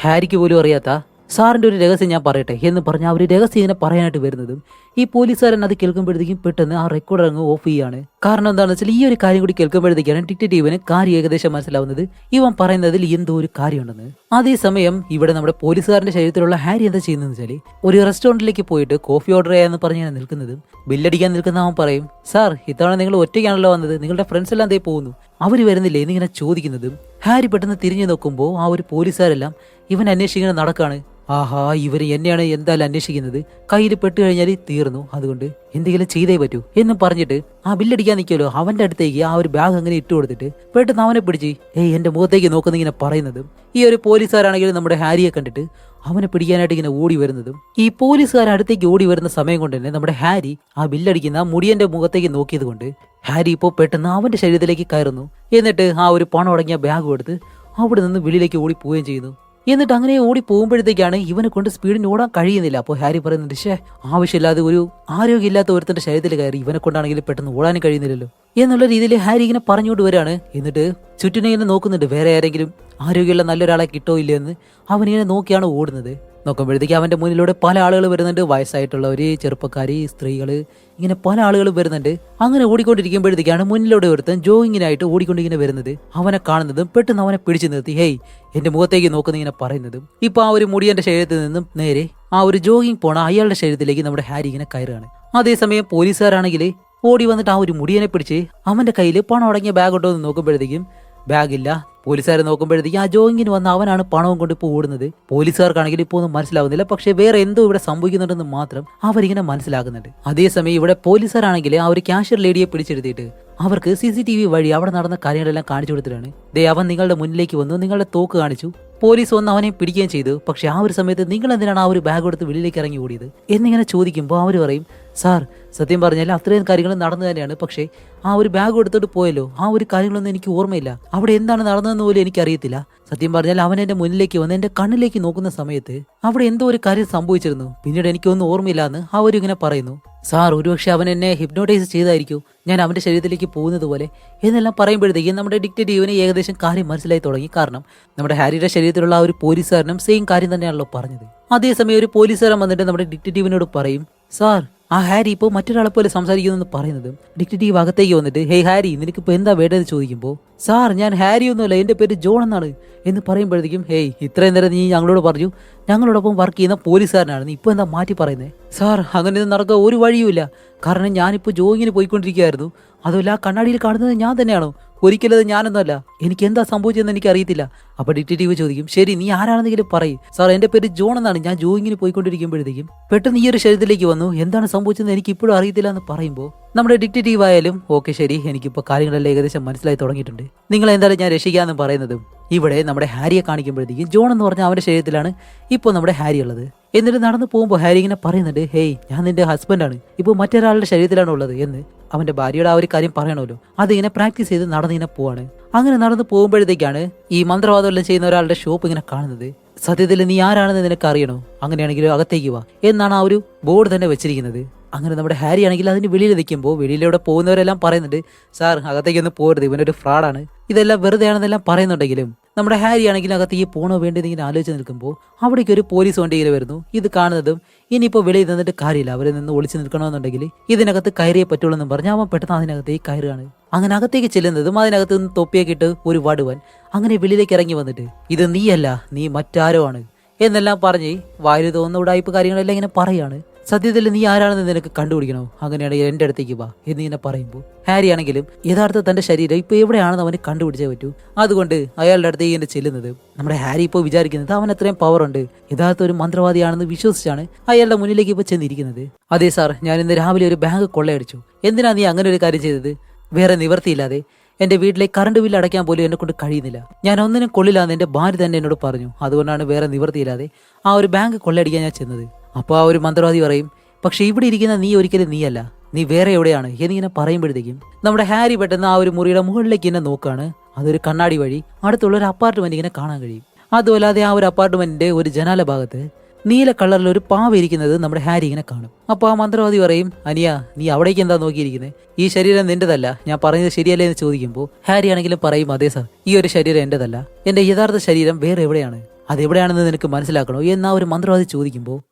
ഹാരിക്ക് പോലും അറിയാത്ത സാറിന്റെ ഒരു രഹസ്യം ഞാൻ പറയട്ടെ എന്ന് പറഞ്ഞ് ആ ഒരു രഹസ്യം ഇങ്ങനെ പറയാനായിട്ട് വരുന്നതും. ഈ പോലീസുകാരൻ അത് കേൾക്കുമ്പോഴത്തേക്കും പെട്ടെന്ന് ആ റെക്കോർഡർ അങ്ങ് ഓഫ് ചെയ്യാണ്. കാരണം എന്താണെന്ന് വെച്ചാൽ ഈ ഒരു കാര്യം കൂടി കേൾക്കുമ്പോഴത്തേക്കാണ് ഡിറ്റക്റ്റീവിന് കാര്യം ഏകദേശം മനസ്സിലാവുന്നത്. ഇവൻ പറയുന്നതിൽ എന്തോ ഒരു കാര്യമുണ്ടെന്ന്. അതേസമയം ഇവിടെ നമ്മുടെ പോലീസുകാരന്റെ ശരീരത്തിലുള്ള ഹാരി എന്താ ചെയ്യുന്നതെന്ന് വെച്ചാൽ ഒരു റെസ്റ്റോറന്റിലേക്ക് പോയിട്ട് കോഫി ഓർഡർ ചെയ്യാന്ന് പറഞ്ഞാണ് നിൽക്കുന്നതും ബില്ലടിക്കാൻ നിൽക്കുന്ന അവൻ പറയും സാർ ഇത്തവണ നിങ്ങൾ ഒറ്റയ്ക്കാണല്ലോ വന്നത് നിങ്ങളുടെ ഫ്രണ്ട്സ് എല്ലാം ദേ പോകുന്നു. അവർ വരുന്നില്ലേ എന്നിങ്ങനെ ചോദിക്കുന്നതും ഹാരി പെട്ടെന്ന് തിരിഞ്ഞു നോക്കുമ്പോൾ ആ ഒരു പോലീസുകാരെല്ലാം ഇവൻ അന്വേഷിക്കുന്ന നടക്കാണ്. ആഹാ ഇവർ എന്നെയാണ് എന്തായാലും അന്വേഷിക്കുന്നത്? കയ്യിൽ പെട്ട് കഴിഞ്ഞാൽ തീർന്നു. അതുകൊണ്ട് എന്തെങ്കിലും ചെയ്തേ പറ്റൂ എന്നും പറഞ്ഞിട്ട് ആ ബില്ലടിക്കാൻ നിൽക്കുമല്ലോ അവന്റെ അടുത്തേക്ക് ആ ഒരു ബാഗ് അങ്ങനെ ഇട്ട് കൊടുത്തിട്ട് പെട്ടെന്ന് അവനെ പിടിച്ച് ഏയ് എന്റെ മുഖത്തേക്ക് നോക്കുന്ന ഇങ്ങനെ പറയുന്നതും ഈ ഒരു പോലീസുകാരാണെങ്കിലും നമ്മുടെ ഹാരിയെ കണ്ടിട്ട് അവനെ പിടിക്കാനായിട്ട് ഇങ്ങനെ ഓടി വരുന്നതും ഈ പോലീസുകാർ അടുത്തേക്ക് ഓടി വരുന്ന സമയം കൊണ്ട് തന്നെ നമ്മുടെ ഹാരി ആ ബില്ലടിക്കുന്ന മുടിയന്റെ മുഖത്തേക്ക് നോക്കിയത് കൊണ്ട് ഹാരി ഇപ്പോൾ പെട്ടെന്ന് അവന്റെ ശരീരത്തിലേക്ക് കയറുന്നു. എന്നിട്ട് ആ ഒരു പണം അടങ്ങിയ ബാഗ് എടുത്ത് അവിടെ നിന്ന് വെളിയിലേക്ക് ഓടി പോവുകയും ചെയ്യുന്നു. എന്നിട്ട് അങ്ങനെ ഓടി പോകുമ്പോഴത്തേക്കാണ് ഇവനെ കൊണ്ട് സ്പീഡിന് ഓടാൻ കഴിയുന്നില്ല. അപ്പോൾ ഹാരി പറയുന്നുണ്ട് ഷേ ആവശ്യമില്ലാതെ ഒരു ആരോഗ്യമില്ലാത്ത ഒരുത്തന്റെ ശരീരത്തിൽ കയറി ഇവനെ കൊണ്ടാണെങ്കിൽ പെട്ടെന്ന് ഓടാനും കഴിയുന്നില്ലല്ലോ. എന്നുള്ള രീതിയിൽ ഹാരി ഇങ്ങനെ പറഞ്ഞുകൊണ്ട് വരികയാണ്. എന്നിട്ട് ചുറ്റിനെ നോക്കുന്നുണ്ട്. വേറെ ആരെങ്കിലും ആരോഗ്യമുള്ള നല്ലൊരാളെ കിട്ടോ ഇല്ലയെന്ന്. അവനിങ്ങനെ നോക്കിയാണ് ഓടുന്നത്. നോക്കുമ്പോഴത്തേക്ക് അവന്റെ മുന്നിലൂടെ പല ആളുകൾ വരുന്നുണ്ട്. വയസ്സായിട്ടുള്ളവർ ചെറുപ്പക്കാർ സ്ത്രീകൾ ഇങ്ങനെ പല ആളുകളും വരുന്നുണ്ട്. അങ്ങനെ ഓടിക്കൊണ്ടിരിക്കുമ്പോഴത്തേക്കാണ് മുന്നിലൂടെ ഒരുത്തൻ ജോയിങ്ങിനായിട്ട് ഓടിക്കൊണ്ടിങ്ങനെ വരുന്നത്. അവനെ കാണുന്നതും പെട്ടെന്ന് അവനെ പിടിച്ചു നിർത്തി. ഹേയ് എന്റെ മുഖത്തേക്ക് നോക്കുന്ന ഇങ്ങനെ പറയുന്നതും. ഇപ്പൊ ആ ഒരു മുടിയന്റെ ശരീരത്തിൽ നിന്നും നേരെ ആ ഒരു ജോഗിങ് പോണ അയാളുടെ ശരീരത്തിലേക്ക് നമ്മുടെ ഹാരി ഇങ്ങനെ കയറുകയാണ്. അതേസമയം പോലീസുകാരാണെങ്കിൽ ഓടി വന്നിട്ട് ആ ഒരു മുടിയനെ പിടിച്ച് അവന്റെ കയ്യിൽ പണം അടങ്ങിയ ബാഗ് ഉണ്ടോ എന്ന് നോക്കുമ്പോഴത്തേക്കും ബാഗില്ല. പോലീസുകാരെ നോക്കുമ്പോഴത്തേക്ക് ആ ജോയിങ്ങിന് വന്ന അവനാണ് പണവും കൊണ്ട് ഇപ്പോൾ ഓടുന്നത്. പോലീസുകാർക്കാണെങ്കിൽ ഇപ്പോൾ ഒന്നും മനസ്സിലാവുന്നില്ല. പക്ഷേ വേറെ എന്തോ ഇവിടെ സംഭവിക്കുന്നുണ്ടെന്ന് മാത്രം അവരിങ്ങനെ മനസ്സിലാകുന്നുണ്ട്. അതേസമയം ഇവിടെ പോലീസുകാരാണെങ്കിൽ ആ ഒരു ക്യാഷ്യർ ലേഡിയെ പിടിച്ചെടുത്തിട്ട് അവർക്ക് സി സി ടി വി വഴി അവിടെ നടന്ന കാര്യങ്ങളെല്ലാം കാണിച്ചു കൊടുത്തിട്ടാണ്. ദേ അവൻ നിങ്ങളുടെ മുന്നിലേക്ക് വന്നു നിങ്ങളുടെ തോക്ക് കാണിച്ചു. പോലീസ് വന്ന് അവനെ പിടിക്കുകയും ചെയ്തു. പക്ഷേ ആ ഒരു സമയത്ത് നിങ്ങൾ എന്തിനാണ് ആ ഒരു ബാഗ് എടുത്ത് വെളിയിലേക്ക് ഇറങ്ങി ഓടിയത്? എന്നിങ്ങനെ ചോദിക്കുമ്പോൾ അവർ പറയും സാർ സത്യം പറഞ്ഞാൽ അത്രയും കാര്യങ്ങൾ നടന്നു തന്നെയാണ്. പക്ഷേ ആ ഒരു ബാഗ് എടുത്തിട്ട് പോയല്ലോ. ആ ഒരു കാര്യങ്ങളൊന്നും എനിക്ക് ഓർമ്മയില്ല. അവിടെ എന്താണ് നടന്നതെന്ന് പോലും എനിക്കറിയത്തില്ല. സത്യം പറഞ്ഞാൽ അവൻ എന്റെ മുന്നിലേക്ക് വന്ന് എന്റെ കണ്ണിലേക്ക് നോക്കുന്ന സമയത്ത് അവിടെ എന്തോ ഒരു കാര്യം സംഭവിച്ചിരുന്നു. പിന്നീട് എനിക്കൊന്നും ഓർമ്മയില്ല എന്ന് അവരിങ്ങനെ പറയുന്നു. സാർ ഒരുപക്ഷെ അവൻ എന്നെ ഹിപ്നോട്ടൈസ് ചെയ്തായിരിക്കും. ഞാൻ അവന്റെ ശരീരത്തിലേക്ക് പോകുന്നത് പോലെ എന്നെല്ലാം പറയുമ്പോഴത്തേക്കും നമ്മുടെ ഡിക്റ്റേറ്റീവിന് ഏകദേശം കാര്യം മനസ്സിലായി തുടങ്ങി. കാരണം നമ്മുടെ ഹാരിയുടെ ശരീരത്തിലുള്ള ആ ഒരു പോലീസുകാരനും സെയിം കാര്യം തന്നെയാണല്ലോ പറഞ്ഞത്. അതേസമയം ഒരു പോലീസുകാരൻ വന്നിട്ട് നമ്മുടെ ഡിക്റ്റേറ്റീവിനോട് പറയും സാർ ആ ഹാരി ഇപ്പോൾ മറ്റൊരാളെ പോലെ സംസാരിക്കുന്നു എന്ന് പറയുന്നതും ഡിക്റ്റേറ്റീവ് അകത്തേക്ക് വന്നിട്ട് ഹേ ഹാരി നിനക്ക് ഇപ്പോൾ എന്താ വേണ്ടതെന്ന് ചോദിക്കുമ്പോൾ സാർ ഞാൻ ഹാരി ഒന്നുമല്ല എന്റെ പേര് ജോൺ എന്നാണ്. എന്ന് പറയുമ്പോഴത്തേക്കും ഹേയ് ഇത്രയും നേരം നീ ഞങ്ങളോട് പറഞ്ഞു ഞങ്ങളോടൊപ്പം വർക്ക് ചെയ്യുന്ന പോലീസുകാരനാണ്. നീ ഇപ്പോൾ എന്താ മാറ്റി പറയുന്നത് സാർ അങ്ങനെ നടക്കുക ഒരു വഴിയുമില്ല. കാരണം ഞാനിപ്പോൾ ജോയിങ്ങിന് പോയിക്കൊണ്ടിരിക്കുകയായിരുന്നു. അതുമല്ല ആ കണ്ണാടിയിൽ കാണുന്നത് ഞാൻ തന്നെയാണോ? ഒരിക്കലും അത് ഞാനൊന്നുമല്ല. എനിക്ക് എന്താ സംഭവിച്ചതെന്ന് എനിക്ക് അറിയത്തില്ല അപ്പൊ ഡിറ്റക്റ്റീവ് ചോദിക്കും ശരി നീ ആരാണെന്നെങ്കിലും പറയും. സാർ എന്റെ പേര് ജോൺ എന്നാണ്. ഞാൻ ജോയിങ്ങിന് പോയിക്കൊണ്ടിരിക്കുമ്പോഴത്തേക്കും പെട്ടെന്ന് ഈ ഒരു ശരീരത്തിലേക്ക് വന്നു. എന്താണ് സംഭവിച്ചതെന്ന് എനിക്ക് ഇപ്പോഴും അറിയത്തില്ല എന്ന് പറയുമ്പോൾ നമ്മുടെ ഡിറ്റക്റ്റീവ് ആയാലും ഓക്കെ ശരി എനിക്കിപ്പോൾ കാര്യങ്ങളെല്ലാം ഏകദേശം മനസ്സിലായി തുടങ്ങിയിട്ടുണ്ട്. നിങ്ങൾ എന്തായാലും ഞാൻ രക്ഷിക്കാമെന്ന് പറയുന്നതും ഇവിടെ നമ്മുടെ ഹാരിയെ കാണിക്കുമ്പോഴത്തേക്കും ജോൺ എന്ന് പറഞ്ഞ അവന്റെ ശരീരത്തിലാണ് ഇപ്പോൾ നമ്മുടെ ഹാരി ഉള്ളത്. എന്നിട്ട് നടന്നു പോകുമ്പോൾ ഹാരി ഇങ്ങനെ പറയുന്നുണ്ട് ഹേയ് ഞാൻ നിന്റെ ഹസ്ബൻഡാണ് ഇപ്പോൾ മറ്റൊരാളുടെ ശരീരത്തിലാണ് ഉള്ളത് എന്ന്. അവന്റെ ഭാര്യയുടെ ആ ഒരു കാര്യം പറയണമല്ലോ. അതിങ്ങനെ പ്രാക്ടീസ് ചെയ്ത് നടന്നിങ്ങനെ പോവാണ്. അങ്ങനെ നടന്ന് പോകുമ്പോഴത്തേക്കാണ് ഈ മന്ത്രവാദം എല്ലാം ചെയ്യുന്ന ഒരാളുടെ ഷോപ്പ് ഇങ്ങനെ കാണുന്നത്. സത്യത്തിൽ നീ ആരാണെന്ന് നിനക്ക് അറിയണോ? അങ്ങനെയാണെങ്കിൽ അകത്തേക്ക് വാ. എന്നാണ് ആ ഒരു ബോർഡ് തന്നെ വെച്ചിരിക്കുന്നത്. അങ്ങനെ നമ്മുടെ ഹാരി ആണെങ്കിൽ അതിന് വെളിയിൽ നിൽക്കുമ്പോൾ വെളിയിലൂടെ പോകുന്നവരെല്ലാം പറയുന്നുണ്ട് സാർ അകത്തേക്കൊന്നും പോരുത് ഇവനൊരു ഫ്രോഡാണ് ഇതെല്ലാം വെറുതെ ആണെന്നെല്ലാം പറയുന്നുണ്ടെങ്കിലും നമ്മുടെ ഹാരി ആണെങ്കിൽ അകത്തേക്ക് പോകണോ വേണ്ടത് ഇങ്ങനെ ആലോചിച്ച് നിൽക്കുമ്പോൾ അവിടേക്ക് ഒരു പോലീസ് വണ്ടി വരുന്നു. ഇത് കാണുന്നതും ഇനിയിപ്പോൾ വെളിയിൽ നിന്നിട്ട് കാര്യമില്ല. അവരിൽ നിന്ന് ഒളിച്ച് നിൽക്കണമെന്നുണ്ടെങ്കിൽ ഇതിനകത്ത് കയറിയേ പറ്റുള്ളൂ എന്ന് പറഞ്ഞ് അവൻ പെട്ടെന്ന് അതിനകത്തേക്ക് കയറുകയാണ്. അങ്ങനെ അകത്തേക്ക് ചെല്ലുന്നതും അതിനകത്ത് നിന്ന് തൊപ്പിയൊക്കെ ഇട്ട് ഒരു വടുവൻ അങ്ങനെ വെളിയിലേക്ക് ഇറങ്ങി വന്നിട്ട് ഇത് നീയല്ല നീ മറ്റാരോ ആണ്. എന്നെല്ലാം പറഞ്ഞ് വായിൽ തോന്നുന്ന ഉടായ്പ കാര്യങ്ങളെല്ലാം ഇങ്ങനെ പറയാണ് സത്യത്തിൽ നീ ആരാണെന്ന് നിനക്ക് കണ്ടുപിടിക്കണോ? അങ്ങനെയാണെങ്കിൽ എന്റെ അടുത്തേക്ക് വാ എന്നിങ്ങനെ പറയുമ്പോൾ ഹാരി ആണെങ്കിലും യഥാർത്ഥ തന്റെ ശരീരം ഇപ്പൊ എവിടെയാണെന്ന് അവന് കണ്ടുപിടിച്ചേ പറ്റൂ. അതുകൊണ്ട് അയാളുടെ അടുത്തേക്ക് ഇങ്ങനെ ചെല്ലുന്നത്. നമ്മുടെ ഹാരി ഇപ്പോൾ വിചാരിക്കുന്നത് അവൻ അത്രയും പവർ ഉണ്ട്. യഥാർത്ഥ ഒരു മന്ത്രവാദിയാണെന്ന് വിശ്വസിച്ചാണ് അയാളുടെ മുന്നിലേക്ക് ഇപ്പൊ ചെന്നിരിക്കുന്നത്. അതെ സാർ ഞാൻ ഇന്ന് രാവിലെ ഒരു ബാങ്ക് കൊള്ളയടിച്ചു. എന്തിനാ നീ അങ്ങനെ ഒരു കാര്യം ചെയ്തത്? വേറെ നിവർത്തിയില്ലാതെ എന്റെ വീട്ടിലെ കറണ്ട് ബില്ല് അടയ്ക്കാൻ പോലും എന്നെ കൊണ്ട് കഴിയുന്നില്ല. ഞാൻ ഒന്നിനും കൊള്ളില്ലാന്ന് എന്റെ ഭാര്യ തന്നെ എന്നോട് പറഞ്ഞു. അതുകൊണ്ടാണ് വേറെ നിവർത്തിയില്ലാതെ ആ ഒരു ബാങ്ക് കൊള്ളയടിക്കാൻ ഞാൻ ചെന്നത്. അപ്പോൾ ആ ഒരു മന്ത്രവാദി പറയും പക്ഷെ ഇവിടെ ഇരിക്കുന്ന നീ ഒരിക്കലും നീയല്ല. നീ വേറെ എവിടെയാണ്? എന്നിങ്ങനെ പറയുമ്പോഴത്തേക്കും നമ്മുടെ ഹാരി പെട്ടെന്ന് ആ ഒരു മുറിയുടെ മുകളിലേക്ക് എന്നെ നോക്കാണ്. അതൊരു കണ്ണാടി വഴി അടുത്തുള്ള ഒരു അപ്പാർട്ട്മെന്റ് ഇങ്ങനെ കാണാൻ കഴിയും. അതുമല്ലാതെ ആ ഒരു അപ്പാർട്ട്മെന്റിന്റെ ഒരു ജനാല ഭാഗത്ത് നീല കളറിൽ ഒരു പാവ ഇരിക്കുന്നത് നമ്മുടെ ഹാരി ഇങ്ങനെ കാണും. അപ്പൊ ആ മന്ത്രവാദി പറയും അനിയ നീ അവിടേക്ക് എന്താ നോക്കിയിരിക്കുന്നത് ഈ ശരീരം നിന്റേതല്ല. ഞാൻ പറഞ്ഞത് ശരിയല്ലേ എന്ന് ചോദിക്കുമ്പോൾ ഹാരി ആണെങ്കിലും പറയും അതേ സാർ ഈ ഒരു ശരീരം എന്റേതല്ല. എന്റെ യഥാർത്ഥ ശരീരം വേറെ എവിടെയാണ്? അതെവിടെയാണെന്ന് നിനക്ക് മനസ്സിലാക്കണോ? എന്ന് ആ ഒരു മന്ത്രവാദി ചോദിക്കുമ്പോൾ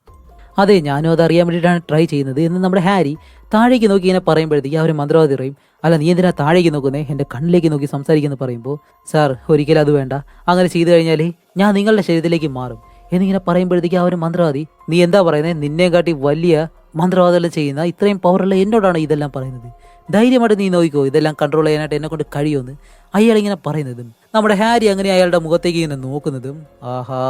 അതെ ഞാനും അത് അറിയാൻ വേണ്ടിയിട്ടാണ് ട്രൈ ചെയ്യുന്നത്. എന്ന് നമ്മുടെ ഹാരി താഴേക്ക് നോക്കി ഇങ്ങനെ പറയുമ്പോഴത്തേക്ക് ആ ഒരു മന്ത്രവാദി പറയും അല്ല നീ എന്തിനാ താഴേക്ക് നോക്കുന്നേ? എന്റെ കണ്ണിലേക്ക് നോക്കി സംസാരിക്കുന്നു പറയുമ്പോൾ സാർ ഒരിക്കലും അത് വേണ്ട. അങ്ങനെ ചെയ്തു കഴിഞ്ഞാൽ ഞാൻ നിങ്ങളുടെ ശരീരത്തിലേക്ക് മാറും എന്നിങ്ങനെ പറയുമ്പോഴത്തേക്ക് ആ ഒരു മന്ത്രവാദി നീ എന്താ പറയുന്നത് നിന്നെ കാട്ടി വലിയ മന്ത്രവാദമെല്ലാം ചെയ്യുന്ന ഇത്രയും പവറുള്ള എന്നോടാണ് ഇതെല്ലാം പറയുന്നത്. ധൈര്യമായിട്ട് നീ നോക്കിക്കോ ഇതെല്ലാം കൺട്രോൾ ചെയ്യാനായിട്ട് എന്നെ കൊണ്ട് കഴിയുമെന്ന് അയാൾ ഇങ്ങനെ പറയുന്നതും നമ്മുടെ ഹാരി അങ്ങനെ അയാളുടെ മുഖത്തേക്ക് ഇങ്ങനെ നോക്കുന്നതും ആഹാ.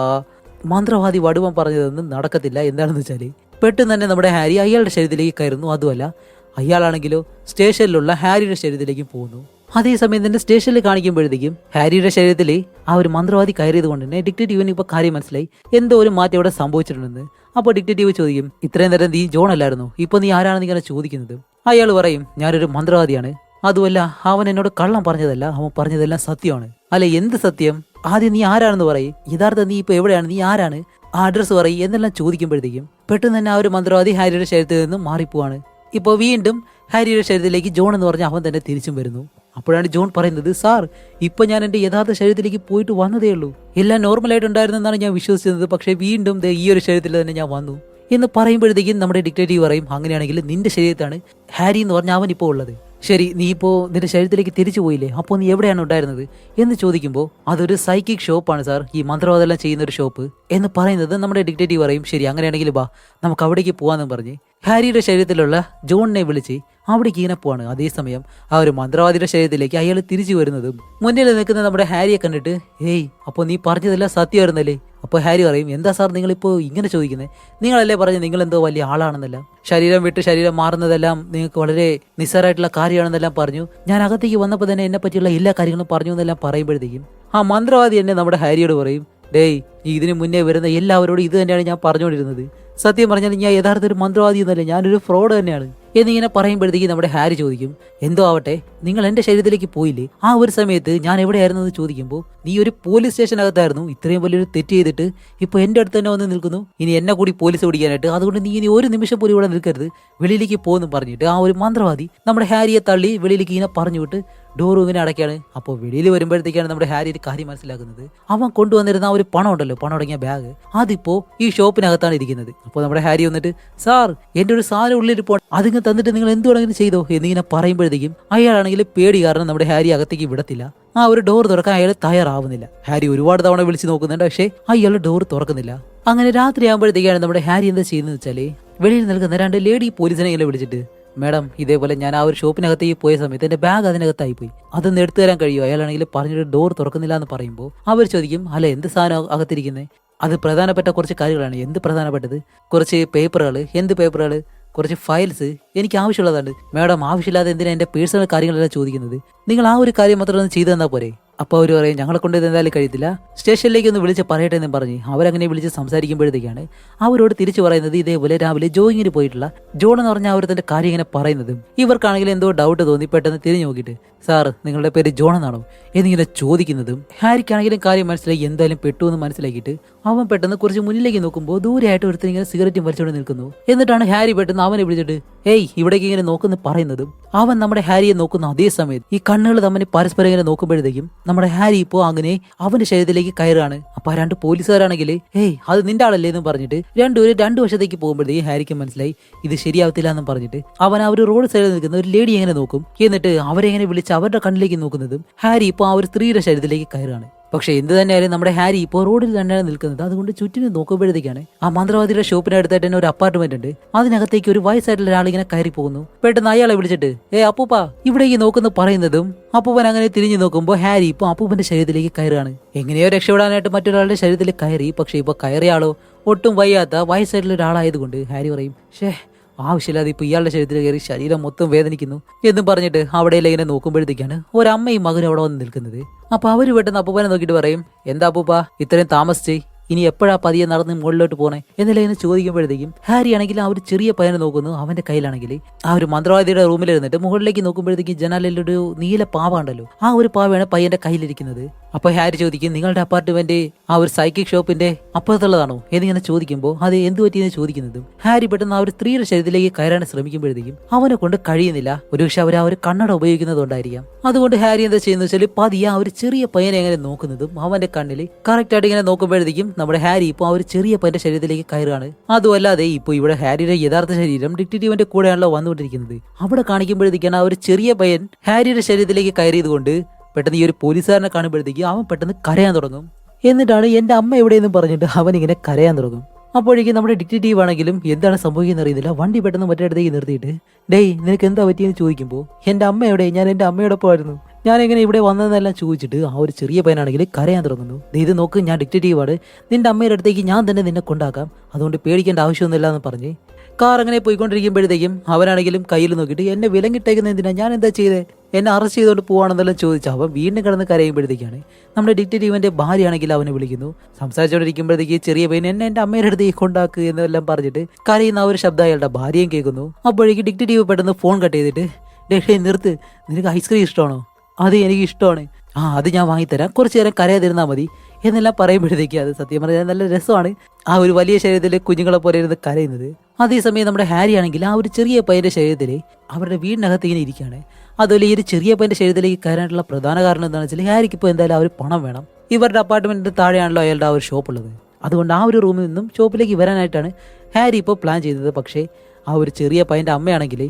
മന്ത്രവാദി വടുവം പറഞ്ഞതൊന്നും നടക്കത്തില്ല. എന്താണെന്ന് വെച്ചാൽ പെട്ടെന്ന് തന്നെ നമ്മുടെ ഹാരി അയാളുടെ ശരീരത്തിലേക്ക് കയറുന്നു. അതുമല്ല അയാളാണെങ്കിലോ സ്റ്റേഷനിലുള്ള ഹാരിയുടെ ശരീരത്തിലേക്ക് പോകുന്നു. അതേസമയം തന്നെ സ്റ്റേഷനിൽ കാണിക്കുമ്പോഴത്തേക്കും ഹാരിയുടെ ശരീരത്തിൽ ആ ഒരു മന്ത്രവാദി കയറിയത് കൊണ്ട് തന്നെ ഡിക്റ്റേറ്റീവിന് ഇപ്പോൾ കാര്യം മനസ്സിലായി. എന്തോ ഒരു മാറ്റം ഇവിടെ സംഭവിച്ചിട്ടുണ്ടെന്ന്. അപ്പോൾ ഡിക്റ്റേറ്റീവ് ചോദിക്കും ഇത്രയും നേരം നീ ജോൺ അല്ലായിരുന്നു? ഇപ്പോൾ നീ ആരാണെന്ന് ഇങ്ങനെ ചോദിക്കുന്നത്? അയാൾ പറയും ഞാനൊരു മന്ത്രവാദിയാണ്. അതുമല്ല അവൻ എന്നോട് കള്ളം പറഞ്ഞതല്ല അവൻ പറഞ്ഞതെല്ലാം സത്യമാണ്. അല്ല എന്ത് സത്യം? ആദ്യം നീ ആരാണെന്ന് പറയും. യഥാർത്ഥ നീ ഇപ്പോൾ എവിടെയാണ്? നീ ആരാണ്? ആ അഡ്രസ്സ് പറയും. എന്നെല്ലാം ചോദിക്കുമ്പോഴത്തേക്കും പെട്ടെന്ന് തന്നെ ആ ഒരു മന്ത്രവാദി ഹാരിയുടെ ശരീരത്തിൽ നിന്നും മാറിപ്പോവാണ്. ഇപ്പോൾ വീണ്ടും ഹാരിയുടെ ശരീരത്തിലേക്ക് ജോൺ എന്ന് പറഞ്ഞ അവൻ തന്നെ തിരിച്ചും വരുന്നു. അപ്പോഴാണ് ജോൺ പറയുന്നത് സാർ ഇപ്പൊ ഞാൻ എന്റെ യഥാർത്ഥ ശരീരത്തിലേക്ക് പോയിട്ട് വന്നതേ ഉള്ളൂ. എല്ലാം നോർമൽ ആയിട്ട് ഉണ്ടായിരുന്നെന്നാണ് ഞാൻ വിശ്വസിച്ചത്. പക്ഷേ വീണ്ടും ഈ ഒരു ശരീരത്തിൽ തന്നെ ഞാൻ വന്നു. എന്ന് പറയുമ്പോഴത്തേക്കും നമ്മുടെ ഡിക്റ്റേറ്റീവ് പറയും അങ്ങനെയാണെങ്കിൽ നിന്റെ ശരീരത്താണ് ഹാരി എന്ന് പറഞ്ഞ അവൻ ഇപ്പോൾ ഉള്ളത്. ശരി നീ ഇപ്പോൾ നിന്റെ ശരീരത്തിലേക്ക് തിരിച്ചു പോയില്ലേ? അപ്പോൾ നീ എവിടെയാണ് ഉണ്ടായിരുന്നത്? എന്ന് ചോദിക്കുമ്പോൾ അതൊരു സൈക്കിക് ഷോപ്പാണ് സാർ. ഈ മന്ത്രവാദമെല്ലാം ചെയ്യുന്ന ഒരു ഷോപ്പ് എന്ന് പറയുന്നത് നമ്മുടെ ഡിക്റ്റേറ്റീവ് പറയും ശരി അങ്ങനെയാണെങ്കിൽ വാ നമുക്ക് അവിടേക്ക് പോകാമെന്ന് പറഞ്ഞ്. ഹാരിയുടെ ശരീരത്തിലുള്ള ജോണിനെ വിളിച്ച് അവിടേക്ക് ഇങ്ങനെ പോവാണ്. അതേസമയം ആ ഒരു മന്ത്രവാദിയുടെ ശരീരത്തിലേക്ക് അയാൾ തിരിച്ചു വരുന്നതും. മുന്നിൽ നിൽക്കുന്ന നമ്മുടെ ഹാരിയെ കണ്ടിട്ട് ഏയ് അപ്പോൾ നീ പറഞ്ഞതെല്ലാം സത്യമായിരുന്നല്ലേ? അപ്പോൾ ഹാരി പറയും എന്താ സാർ നിങ്ങളിപ്പോൾ ഇങ്ങനെ ചോദിക്കുന്നത്? നിങ്ങളല്ലേ പറഞ്ഞ് നിങ്ങളെന്തോ വലിയ ആളാണെന്നെല്ലാം? ശരീരം വിട്ട് ശരീരം മാറുന്നതെല്ലാം നിങ്ങൾക്ക് വളരെ നിസ്സാരമായിട്ടുള്ള കാര്യമാണെന്നെല്ലാം പറഞ്ഞു. ഞാൻ അകത്തേക്ക് വന്നപ്പോൾ തന്നെ എന്നെ പറ്റിയുള്ള എല്ലാ കാര്യങ്ങളും പറഞ്ഞു എന്നെല്ലാം പറയുമ്പോഴത്തേക്കും ആ മന്ത്രവാദി എന്നെ നമ്മുടെ ഹാരിയോട് പറയും ഡേയ് ഇതിനു മുന്നേ വരുന്ന എല്ലാവരോടും ഇത് തന്നെയാണ് ഞാൻ പറഞ്ഞുകൊണ്ടിരുന്നത്. സത്യം പറഞ്ഞാൽ ഞാൻ യഥാർത്ഥ ഒരു മന്ത്രവാദി എന്നല്ല ഞാനൊരു ഫ്രോഡ് തന്നെയാണ്. എന്നിങ്ങനെ പറയുമ്പോഴത്തേക്ക് നമ്മുടെ ഹാരി ചോദിക്കും എന്തോ ആവട്ടെ? നിങ്ങൾ എന്റെ ശരീരത്തിലേക്ക് പോയില്ലേ? ആ ഒരു സമയത്ത് ഞാൻ എവിടെയായിരുന്നു എന്ന് ചോദിക്കുമ്പോൾ നീ ഒരു പോലീസ് സ്റ്റേഷനകത്തായിരുന്നു ഇത്രയും വലിയൊരു തെറ്റ് ചെയ്തിട്ട് ഇപ്പോൾ എന്റെ അടുത്ത് തന്നെ വന്ന് നിൽക്കുന്നു. ഇനി എന്നെ കൂടി പോലീസ് പിടിക്കാനായിട്ട് അതുകൊണ്ട് നീ ഇനി ഒരു നിമിഷം പോലും ഇവിടെ നിൽക്കരുത്. വെളിയിലേക്ക് പോകുന്നു പറഞ്ഞിട്ട് ആ ഒരു മന്ത്രവാദി നമ്മുടെ ഹാരിയെ തള്ളി വെളിയിലേക്ക് ഇങ്ങനെ പറഞ്ഞു വിട്ട് ഡോർ ഇങ്ങനെ അടയ്ക്കാണ്. അപ്പോൾ വെളിയിൽ വരുമ്പോഴത്തേക്കാണ് നമ്മുടെ ഹാരി ഒരു കാര്യം മനസ്സിലാക്കുന്നത്. അവൻ കൊണ്ടുവന്നിരുന്ന ആ ഒരു പണം ഉണ്ടല്ലോ പണം അടങ്ങിയ ബാഗ് അതിപ്പോ ഈ ഷോപ്പിനകത്താണ് ഇരിക്കുന്നത്. അപ്പോൾ നമ്മുടെ ഹാരി വന്നിട്ട് സാർ എന്റെ ഒരു സാധനം ഉള്ളിൽ പോകണം അതിങ്ങനെ തന്നിട്ട് നിങ്ങൾ എന്ത് വേണമെങ്കിലും ചെയ്തോ? എന്നിങ്ങനെ പറയുമ്പോഴത്തേക്കും അയാളാണെങ്കിൽ പേടി കാരണം നമ്മുടെ ഹാരി അകത്തേക്ക് വിടത്തില്ല. ആ ഒരു ഡോർ തുറക്കാൻ അയാൾ തയ്യാറാവുന്നില്ല. ഹാരി ഒരുപാട് തവണ വിളിച്ചു നോക്കുന്നുണ്ട് പക്ഷേ അയാൾ ഡോർ തുറക്കുന്നില്ല. അങ്ങനെ രാത്രി ആകുമ്പോഴത്തേക്കാണ് നമ്മുടെ ഹാരി എന്താ ചെയ്യുന്നത് വെച്ചാൽ വെളിയിൽ നിൽക്കുന്ന രണ്ട് ലേഡി പോലീസിനെ ഇങ്ങനെ വിളിച്ചിട്ട് മാഡം ഇതേപോലെ ഞാൻ ആ ഒരു ഷോപ്പിനകത്തേക്ക് പോയ സമയത്ത് എന്റെ ബാഗ് അതിനകത്തായി പോയി. അതൊന്ന് എടുത്തു തരാൻ കഴിയുമോ? അയാളാണെങ്കിൽ പറഞ്ഞിട്ട് ഡോർ തുറക്കുന്നില്ല എന്ന് പറയുമ്പോൾ അവർ ചോദിക്കും അല്ല എന്ത് സാധനം അകത്തിരിക്കുന്നത് അത് പ്രധാനപ്പെട്ട കുറച്ച് കാര്യങ്ങളാണ്. എന്ത് പ്രധാനപ്പെട്ടത്? കുറച്ച് പേപ്പറുകൾ എന്ത് പേപ്പറുകൾ കുറച്ച് ഫയൽസ് എനിക്ക് ആവശ്യമുള്ളതാണ്. മാഡം ആവശ്യമില്ലാതെ എന്തിനാണ് എന്റെ പേഴ്സണൽ കാര്യങ്ങളെല്ലാം ചോദിക്കുന്നത്? നിങ്ങൾ ആ ഒരു കാര്യം മാത്രം ഒന്ന് ചെയ്തു തന്നാൽ പോരെ? അപ്പോൾ അവർ പറയും ഞങ്ങളെ കൊണ്ട് ഇത് എന്തായാലും കഴിയത്തില്ല. സ്റ്റേഷനിലേക്ക് ഒന്ന് വിളിച്ച് പറയട്ടെ എന്ന് പറഞ്ഞ് അവരങ്ങനെ വിളിച്ച് സംസാരിക്കുമ്പോഴത്തേക്കാണ് അവരോട് തിരിച്ചു പറയുന്നത് ഇതേപോലെ രാവിലെ ജോയിങ്ങിന് പോയിട്ടുള്ള ജോൺ എന്ന് പറഞ്ഞ അവർ തന്റെ കാര്യം ഇങ്ങനെ പറയുന്നതും. ഇവർക്കാണെങ്കിൽ എന്തോ ഡൗട്ട് തോന്നി പെട്ടെന്ന് തിരിഞ്ഞു നോക്കിയിട്ട് സാർ നിങ്ങളുടെ പേര് ജോൺ എന്നാണോ? എന്നിങ്ങനെ ചോദിക്കുന്നതും ഹാരിക്കാണെങ്കിലും കാര്യം മനസ്സിലായി എന്തായാലും പെട്ടു എന്ന് മനസ്സിലാക്കിയിട്ട് അവൻ പെട്ടെന്ന് കുറച്ച് മുന്നിലേക്ക് നോക്കുമ്പോൾ ദൂരെയായിട്ട് ഒരുത്തൻ ഇങ്ങനെ സിഗരറ്റും വലിച്ചുകൊണ്ട് നിൽക്കുന്നു. എന്നിട്ടാണ് ഹാരി പെട്ടെന്ന് അവനെ വിളിച്ചിട്ട് ഏയ് ഇവിടേക്ക് ഇങ്ങനെ നോക്കുന്നു പറയുന്നതും അവൻ നമ്മുടെ ഹാരിയെ നോക്കുന്ന അതേ സമയത്ത് ഈ കണ്ണുകൾ തമ്മിൽ പരസ്പരം ഇങ്ങനെ നോക്കുമ്പോഴത്തേക്കും നമ്മുടെ ഹാരി ഇപ്പോ അങ്ങനെ അവന്റെ ശരീരത്തിലേക്ക് കയറാണ് അപ്പൊ രണ്ട് പോലീസുകാരാണെങ്കിൽ ഏയ് അത് നിന്റെ ആളല്ലേ എന്ന് പറഞ്ഞിട്ട് രണ്ടുപേരും രണ്ടു വശത്തേക്ക് പോകുമ്പോഴത്തേക്കും ഹാരിക്ക് മനസ്സിലായി ഇത് ശരിയാവത്തില്ല എന്ന് പറഞ്ഞിട്ട് അവൻ ആ ഒരു റോഡ് സൈഡിൽ നിൽക്കുന്ന ഒരു ലേഡി എങ്ങനെ നോക്കും? എന്നിട്ട് അവരെങ്ങനെ വിളിച്ച് അവരുടെ കണ്ണിലേക്ക് നോക്കുന്നതും ഹാരി ഇപ്പോൾ ആ ഒരു സ്ത്രീയുടെ ശരീരത്തിലേക്ക് കയറാണ് പക്ഷെ എന്ത് തന്നെയായാലും നമ്മുടെ ഹാരി ഇപ്പോൾ റോഡിൽ തന്നെയാണ് നിൽക്കുന്നത്. അതുകൊണ്ട് ചുറ്റിനും നോക്കുമ്പോഴത്തേക്കാണ് ആ മന്ത്രവാദിയുടെ ഷോപ്പിനടുത്തായിട്ട് തന്നെ ഒരു അപ്പാർട്ട്മെന്റ് ഉണ്ട്. അതിനകത്തേക്ക് ഒരു വയസ്സായിട്ടുള്ള ഒരാളിങ്ങനെ കയറി പോകുന്നു. പെട്ടെന്ന് അയാളെ വിളിച്ചിട്ട് ഏ അപ്പൂപ്പ ഇവിടേക്ക് നോക്കുന്നു പറയുന്നതും അപ്പൂപ്പൻ അങ്ങനെ തിരിഞ്ഞു നോക്കുമ്പോൾ ഹാരി ഇപ്പോൾ അപ്പൂപ്പന്റെ ശരീരത്തിലേക്ക് കയറുകയാണ്. എങ്ങനെയോ രക്ഷപ്പെടാനായിട്ട് മറ്റൊരാളുടെ ശരീരത്തിൽ കയറി പക്ഷേ ഇപ്പോൾ കയറിയാളോ ഒട്ടും വയ്യാത്ത വയസ്സായിട്ടുള്ള ഒരാളായതുകൊണ്ട് ഹാരി പറയും ഷേ ആവശ്യമില്ലാതെ ഇപ്പൊ ഇയാളുടെ ശരീരത്തിൽ കയറി ശരീരം മൊത്തം വേദനിക്കുന്നു എന്നും പറഞ്ഞിട്ട് അവിടെ ഇങ്ങനെ നോക്കുമ്പോഴത്തേക്കാണ് ഒരമ്മയും മകനും അവിടെ വന്ന് നിൽക്കുന്നത്. അപ്പൊ അവർ പെട്ടെന്ന് അപ്പൂപ്പനെ നോക്കിയിട്ട് പറയും എന്താ അപ്പൂപ്പ ഇത്രയും താമസിച്ചേ? ഇനി എപ്പോഴാ പതിയെ നടന്ന് മുകളിലോട്ട് പോണേ? എന്നില്ല എന്ന് ചോദിക്കുമ്പോഴത്തേക്കും ഹാരി ആണെങ്കിൽ ആ ഒരു ചെറിയ പയ്യനെ നോക്കുന്നു അവന്റെ കയ്യിലാണെങ്കിൽ. ആ ഒരു മന്ത്രവാദിയുടെ റൂമിൽ ഇരുന്നിട്ട് മുകളിലേക്ക് നോക്കുമ്പോഴത്തേക്കും ജനാലിൽ ഒരു നീല പാവ ഉണ്ടല്ലോ ആ ഒരു പാവയാണ് പയ്യന്റെ കയ്യിലിരിക്കുന്നത്. അപ്പൊ ഹാരി ചോദിക്കും നിങ്ങളുടെ അപ്പാർട്ട്മെന്റ് ആ ഒരു സൈക്കിക് ഷോപ്പിന്റെ അപ്പുറത്തുള്ളതാണോ? എന്നിങ്ങനെ ചോദിക്കുമ്പോൾ അത് എന്ത് പറ്റിയെന്ന് ചോദിക്കുന്നതും? ഹാരി പെട്ടെന്ന് ആ ഒരു സ്ത്രീയുടെ ശരീരത്തിലേക്ക് കയറാൻ ശ്രമിക്കുമ്പോഴത്തേക്കും അവനെ കൊണ്ട് കഴിയുന്നില്ല. ഒരുപക്ഷെ അവർ ആ ഒരു കണ്ണട ഉപയോഗിക്കുന്നതുകൊണ്ടായിരിക്കാം. അതുകൊണ്ട് ഹാരി എന്താ ചെയ്യുന്നത് വെച്ചാൽ പതിയെ ആ ഒരു ചെറിയ പയ്യനെ എങ്ങനെ നോക്കുന്നതും അവന്റെ കണ്ണിൽ കറക്റ്റ് ആയിട്ട് ഇങ്ങനെ നോക്കുമ്പോഴത്തേക്കും നമ്മുടെ ഹാരി ഇപ്പോൾ ആ ഒരു ചെറിയ പയ്യന്റെ ശരീരത്തിലേക്ക് കയറുകയാണ്. അതുമല്ലാതെ ഇപ്പോൾ ഇവിടെ ഹാരിയുടെ യഥാർത്ഥ ശരീരം ഡിറ്റക്റ്റീവിന്റെ കൂടെയാണല്ലോ വന്നുകൊണ്ടിരിക്കുന്നത്. അവിടെ കാണിക്കുമ്പോഴത്തേക്കാണ് ആ ഒരു ചെറിയ പയൻ ഹാരിയുടെ ശരീരത്തിലേക്ക് കയറിയത് കൊണ്ട് പെട്ടെന്ന് ഈ ഒരു പോലീസുകാരനെ കാണുമ്പോഴത്തേക്ക് അവൻ പെട്ടെന്ന് കരയാൻ തുടങ്ങും. എന്നിട്ടാണ് എന്റെ അമ്മ എവിടെയെന്ന് പറഞ്ഞിട്ട് അവൻ ഇങ്ങനെ കരയാൻ തുടങ്ങും. അപ്പോഴേക്കും നമ്മുടെ ഡിറ്റക്റ്റീവ് ആണെങ്കിലും എന്താണ് സംഭവിക്കുന്നത് അറിയുന്നില്ല. വണ്ടി പെട്ടെന്ന് മറ്റേടത്തേക്ക് നിർത്തിയിട്ട് ഡേയ് നിനക്ക് എന്താ പറ്റിയെന്ന് ചോദിക്കുമ്പോൾ എന്റെ അമ്മ എവിടെ? ഞാൻ എന്റെ അമ്മയോടൊപ്പം എങ്ങനെ ഇവിടെ വന്നതെന്നെല്ലാം ചോദിച്ചിട്ട് ആ ഒരു ചെറിയ പയ്യനാണെങ്കിൽ കരയാൻ തുടങ്ങുന്നു. നീ ഇത് നോക്ക് ഞാൻ ഡിറ്റക്റ്റീവാണ് നിന്റെ അമ്മയുടെ അടുത്തേക്ക് ഞാൻ തന്നെ നിന്നെ കൊണ്ടാക്കാം. അതുകൊണ്ട് പേടിക്കേണ്ട ആവശ്യമൊന്നുമില്ല എന്ന് പറഞ്ഞ് കാർ അങ്ങനെ പോയിക്കൊണ്ടിരിക്കുമ്പോഴത്തേക്കും അവനാണെങ്കിലും കയ്യിൽ നോക്കിയിട്ട് എന്നെ വിലങ്ങിട്ടേക്കുന്ന എന്തിനാ? ഞാൻ എന്താ ചെയ്തേ? എന്നെ അറസ്റ്റ് ചെയ്തുകൊണ്ട് പോവാണെന്നെല്ലാം ചോദിച്ചു അവൻ വീണ്ടും കിടന്ന് കരയുമ്പോഴത്തേക്കാണ് നമ്മുടെ ഡിക്റ്റേറ്റീവിന്റെ ഭാര്യയാണെങ്കിൽ അവനെ വിളിക്കുന്നു. സംസാരിച്ചുകൊണ്ടിരിക്കുമ്പോഴത്തേക്ക് ചെറിയ പയ്യൻ എന്നെ എന്റെ അമ്മയുടെ അടുത്തേക്ക് കൊണ്ടാക്കുക എന്നെല്ലാം പറഞ്ഞിട്ട് കരയുന്ന ആ ഒരു ശബ്ദം അയാളുടെ ഭാര്യയും കേൾക്കുന്നു. അപ്പോഴേക്ക് ഡിറ്റക്റ്റീവ് പെട്ടെന്ന് ഫോൺ കട്ട് ചെയ്തിട്ട് ഡേ നിർത്ത്. നിനക്ക് ഐസ്ക്രീം ഇഷ്ടമാണോ? അത് എനിക്ക് ഇഷ്ടമാണ് ആ അത് ഞാൻ വാങ്ങിത്തരാം. കുറച്ച് നേരം കരയാതിരുന്നാൽ മതി. എന്നെല്ലാം പറയുമ്പോഴത്തേക്ക് അത് സത്യം പറഞ്ഞാൽ നല്ല രസമാണ്. ആ ഒരു വലിയ ശരീരത്തിൽ കുഞ്ഞുങ്ങളെ പോലെ ഇരുന്ന് കരയുന്നത്. അതേസമയം നമ്മുടെ ഹാരി ആണെങ്കിൽ ആ ഒരു ചെറിയ പയ്യന്റെ ശരീരത്തിൽ അവരുടെ വീടിനകത്ത് ഇങ്ങനെ ഇരിക്കുകയാണ്. അതുപോലെ ഈ ഒരു ചെറിയ പയ്യന്റെ ശരീരത്തിലേക്ക് കയറാനുള്ള പ്രധാന കാരണം എന്താണെന്ന് വെച്ചാൽ ഹാരിക്ക് ഇപ്പോൾ എന്തായാലും ആ ഒരു പണം വേണം. ഇവരുടെ അപ്പാർട്ട്മെന്റിന്റെ താഴെയാണല്ലോ അയാളുടെ ആ ഒരു ഷോപ്പ് ഉള്ളത് അതുകൊണ്ട് ആ ഒരു റൂമിൽ നിന്നും ഷോപ്പിലേക്ക് വരാനായിട്ടാണ് ഹാരി ഇപ്പോൾ പ്ലാൻ ചെയ്തത്. പക്ഷേ ആ ഒരു ചെറിയ പയ്യന്റെ അമ്മയാണെങ്കിൽ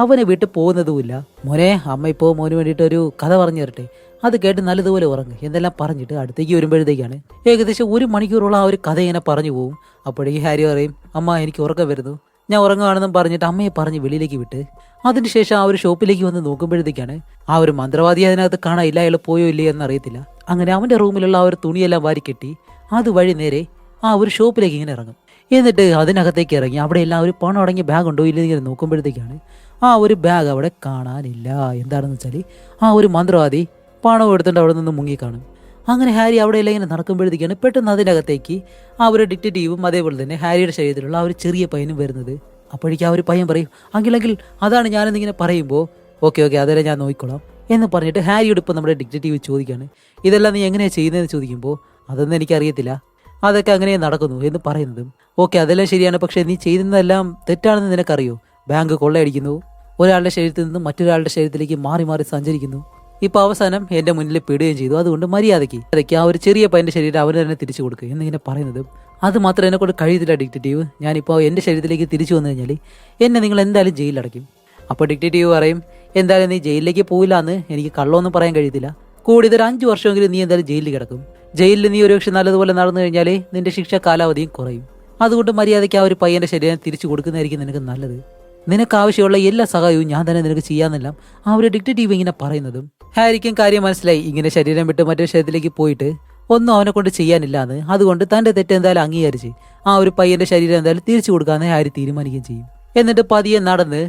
അവനെ വിട്ട് പോകുന്നതുമില്ല. മോനെ അമ്മ ഇപ്പോൾ മോന് വേണ്ടിയിട്ട് ഒരു കഥ പറഞ്ഞു തരട്ടെ. അത് കേട്ട് നല്ലതുപോലെ ഉറങ്ങും. എന്തെല്ലാം പറഞ്ഞിട്ട് അടുത്തേക്ക് വരുമ്പോഴത്തേക്കാണ്. ഏകദേശം ഒരു മണിക്കൂറോളം ആ ഒരു കഥ ഇങ്ങനെ പറഞ്ഞു പോകും അപ്പോഴേക്ക് ഹാരി പറയും അമ്മ എനിക്ക് ഉറക്കം വരുന്നു. ഞാൻ ഉറങ്ങുകയാണെന്നും പറഞ്ഞിട്ട് അമ്മയെ പറഞ്ഞ് വെളിയിലേക്ക് വിട്ട്. അതിനുശേഷം ആ ഒരു ഷോപ്പിലേക്ക് വന്ന് നോക്കുമ്പോഴത്തേക്കാണ് ആ ഒരു മന്ത്രവാദി അതിനകത്ത് കാണാനില്ല അയാൾ പോയോ ഇല്ലേ എന്നറിയത്തില്ല. അങ്ങനെ അവന്റെ റൂമിലുള്ള ആ ഒരു തുണിയെല്ലാം വാരി കെട്ടി അതുവഴി നേരെ ആ ഒരു ഷോപ്പിലേക്ക് ഇങ്ങനെ ഇറങ്ങും. എന്നിട്ട് അതിനകത്തേക്ക് ഇറങ്ങി അവിടെ എല്ലാം ഒരു പണം അടങ്ങിയ ബാഗ് ഉണ്ടോ ഇല്ലെന്ന് ഇങ്ങനെ നോക്കുമ്പോഴത്തേക്കാണ് ആ ഒരു ബാഗ് അവിടെ കാണാനില്ല. എന്താണെന്ന് വെച്ചാൽ ആ ഒരു മന്ത്രവാദി പണം എടുത്തിട്ട് അവിടെ നിന്ന് മുങ്ങിക്കാണും അങ്ങനെ ഹാരി അവിടെ എല്ലാം ഇങ്ങനെ നടക്കുമ്പോഴത്തേക്കാണ് പെട്ടെന്ന് അതിനകത്തേക്ക് ആ ഒരു ഡിറ്റക്റ്റീവും അതേപോലെ തന്നെ ഹാരിയുടെ ശരീരത്തിലുള്ള ആ ഒരു ചെറിയ പയ്യനും വരുന്നത്. അപ്പോഴേക്കും ആ ഒരു പയ്യൻ പറയും അങ്കിലെങ്കിൽ അതാണ് ഞാനെന്നിങ്ങനെ പറയുമ്പോൾ ഓക്കെ ഓക്കെ അതെല്ലാം ഞാൻ നോക്കിക്കോളാം എന്ന് പറഞ്ഞിട്ട് ഹാരിയോട് ഇപ്പോൾ നമ്മുടെ ഡിറ്റക്റ്റീവ് ചോദിക്കുകയാണ് ഇതെല്ലാം നീ എങ്ങനെയാണ് ചെയ്യുന്നതെന്ന് ചോദിക്കുമ്പോൾ അതൊന്നും എനിക്കറിയത്തില്ല. അതൊക്കെ അങ്ങനെ നടക്കുന്നു എന്ന് പറയുന്നതും ഓക്കെ അതെല്ലാം ശരിയാണ് പക്ഷേ നീ ചെയ്യുന്നതെല്ലാം തെറ്റാണെന്ന് നിനക്കറിയോ? ബാങ്ക് കൊള്ളയടിക്കുന്നു. ഒരാളുടെ ശരീരത്തിൽ നിന്നും മറ്റൊരാളുടെ ശരീരത്തിലേക്ക് മാറി മാറി സഞ്ചരിക്കുന്നു. ഇപ്പൊ അവസാനം എന്റെ മുന്നിൽ പെടുകയും ചെയ്തു. അതുകൊണ്ട് മര്യാദയ്ക്ക് അതൊക്കെ ആ ഒരു ചെറിയ പയ്യന്റെ ശരീരം അവന് തന്നെ തിരിച്ചു കൊടുക്കുക എന്നിങ്ങനെ പറയുന്നത്. അത് മാത്രം എന്നെ കൊണ്ട് കഴിയത്തില്ല ഡിക്റ്റേറ്റീവ്. ഞാനിപ്പോൾ എന്റെ ശരീരത്തിലേക്ക് തിരിച്ചു വന്നു കഴിഞ്ഞാൽ എന്നെ നിങ്ങൾ എന്തായാലും ജയിലിലടയ്ക്കും അപ്പോൾ ഡിക്റ്റേറ്റീവ് പറയും എന്തായാലും നീ ജയിലിലേക്ക് പോയില്ല എന്ന് എനിക്ക് കള്ളമൊന്നും പറയാൻ കഴിയത്തില്ല. കൂടുതൽ ഇതൊരു അഞ്ച് വർഷമെങ്കിലും നീ എന്തായാലും ജയിലിൽ കിടക്കും. ജയിലിൽ നീ ഒരുപക്ഷെ നല്ലതുപോലെ നടന്നു കഴിഞ്ഞാൽ നിന്റെ ശിക്ഷ കാലാവധിയും കുറയും. അതുകൊണ്ട് മര്യാദയ്ക്ക് ആ ഒരു പയ്യന്റെ ശരീരം തിരിച്ചു കൊടുക്കുന്നതായിരിക്കും നിനക്ക് നല്ലത്. നിനക്ക് ആവശ്യമുള്ള എല്ലാ സഹായവും ഞാൻ തന്നെ നിനക്ക് ചെയ്യാന്നെല്ലാം ആ ഒരു ഡിക്റ്റേറ്റീവ് ഇങ്ങനെ പറയുന്നതും ഹാരിക്കും കാര്യം മനസ്സിലായി. ഇങ്ങനെ ശരീരം വിട്ട് മറ്റൊരു ശരീരത്തിലേക്ക് പോയിട്ട് ഒന്നും അവനെ കൊണ്ട് ചെയ്യാനില്ല എന്ന് അതുകൊണ്ട് തന്റെ തെറ്റ് എന്തായാലും അംഗീകരിച്ച് ആ ഒരു പയ്യന്റെ ശരീരം എന്തായാലും തിരിച്ചു കൊടുക്കാന്ന് ഹാരി തീരുമാനിക്കുകയും ചെയ്യും. എന്നിട്ട് പതിയെ നടന്ന്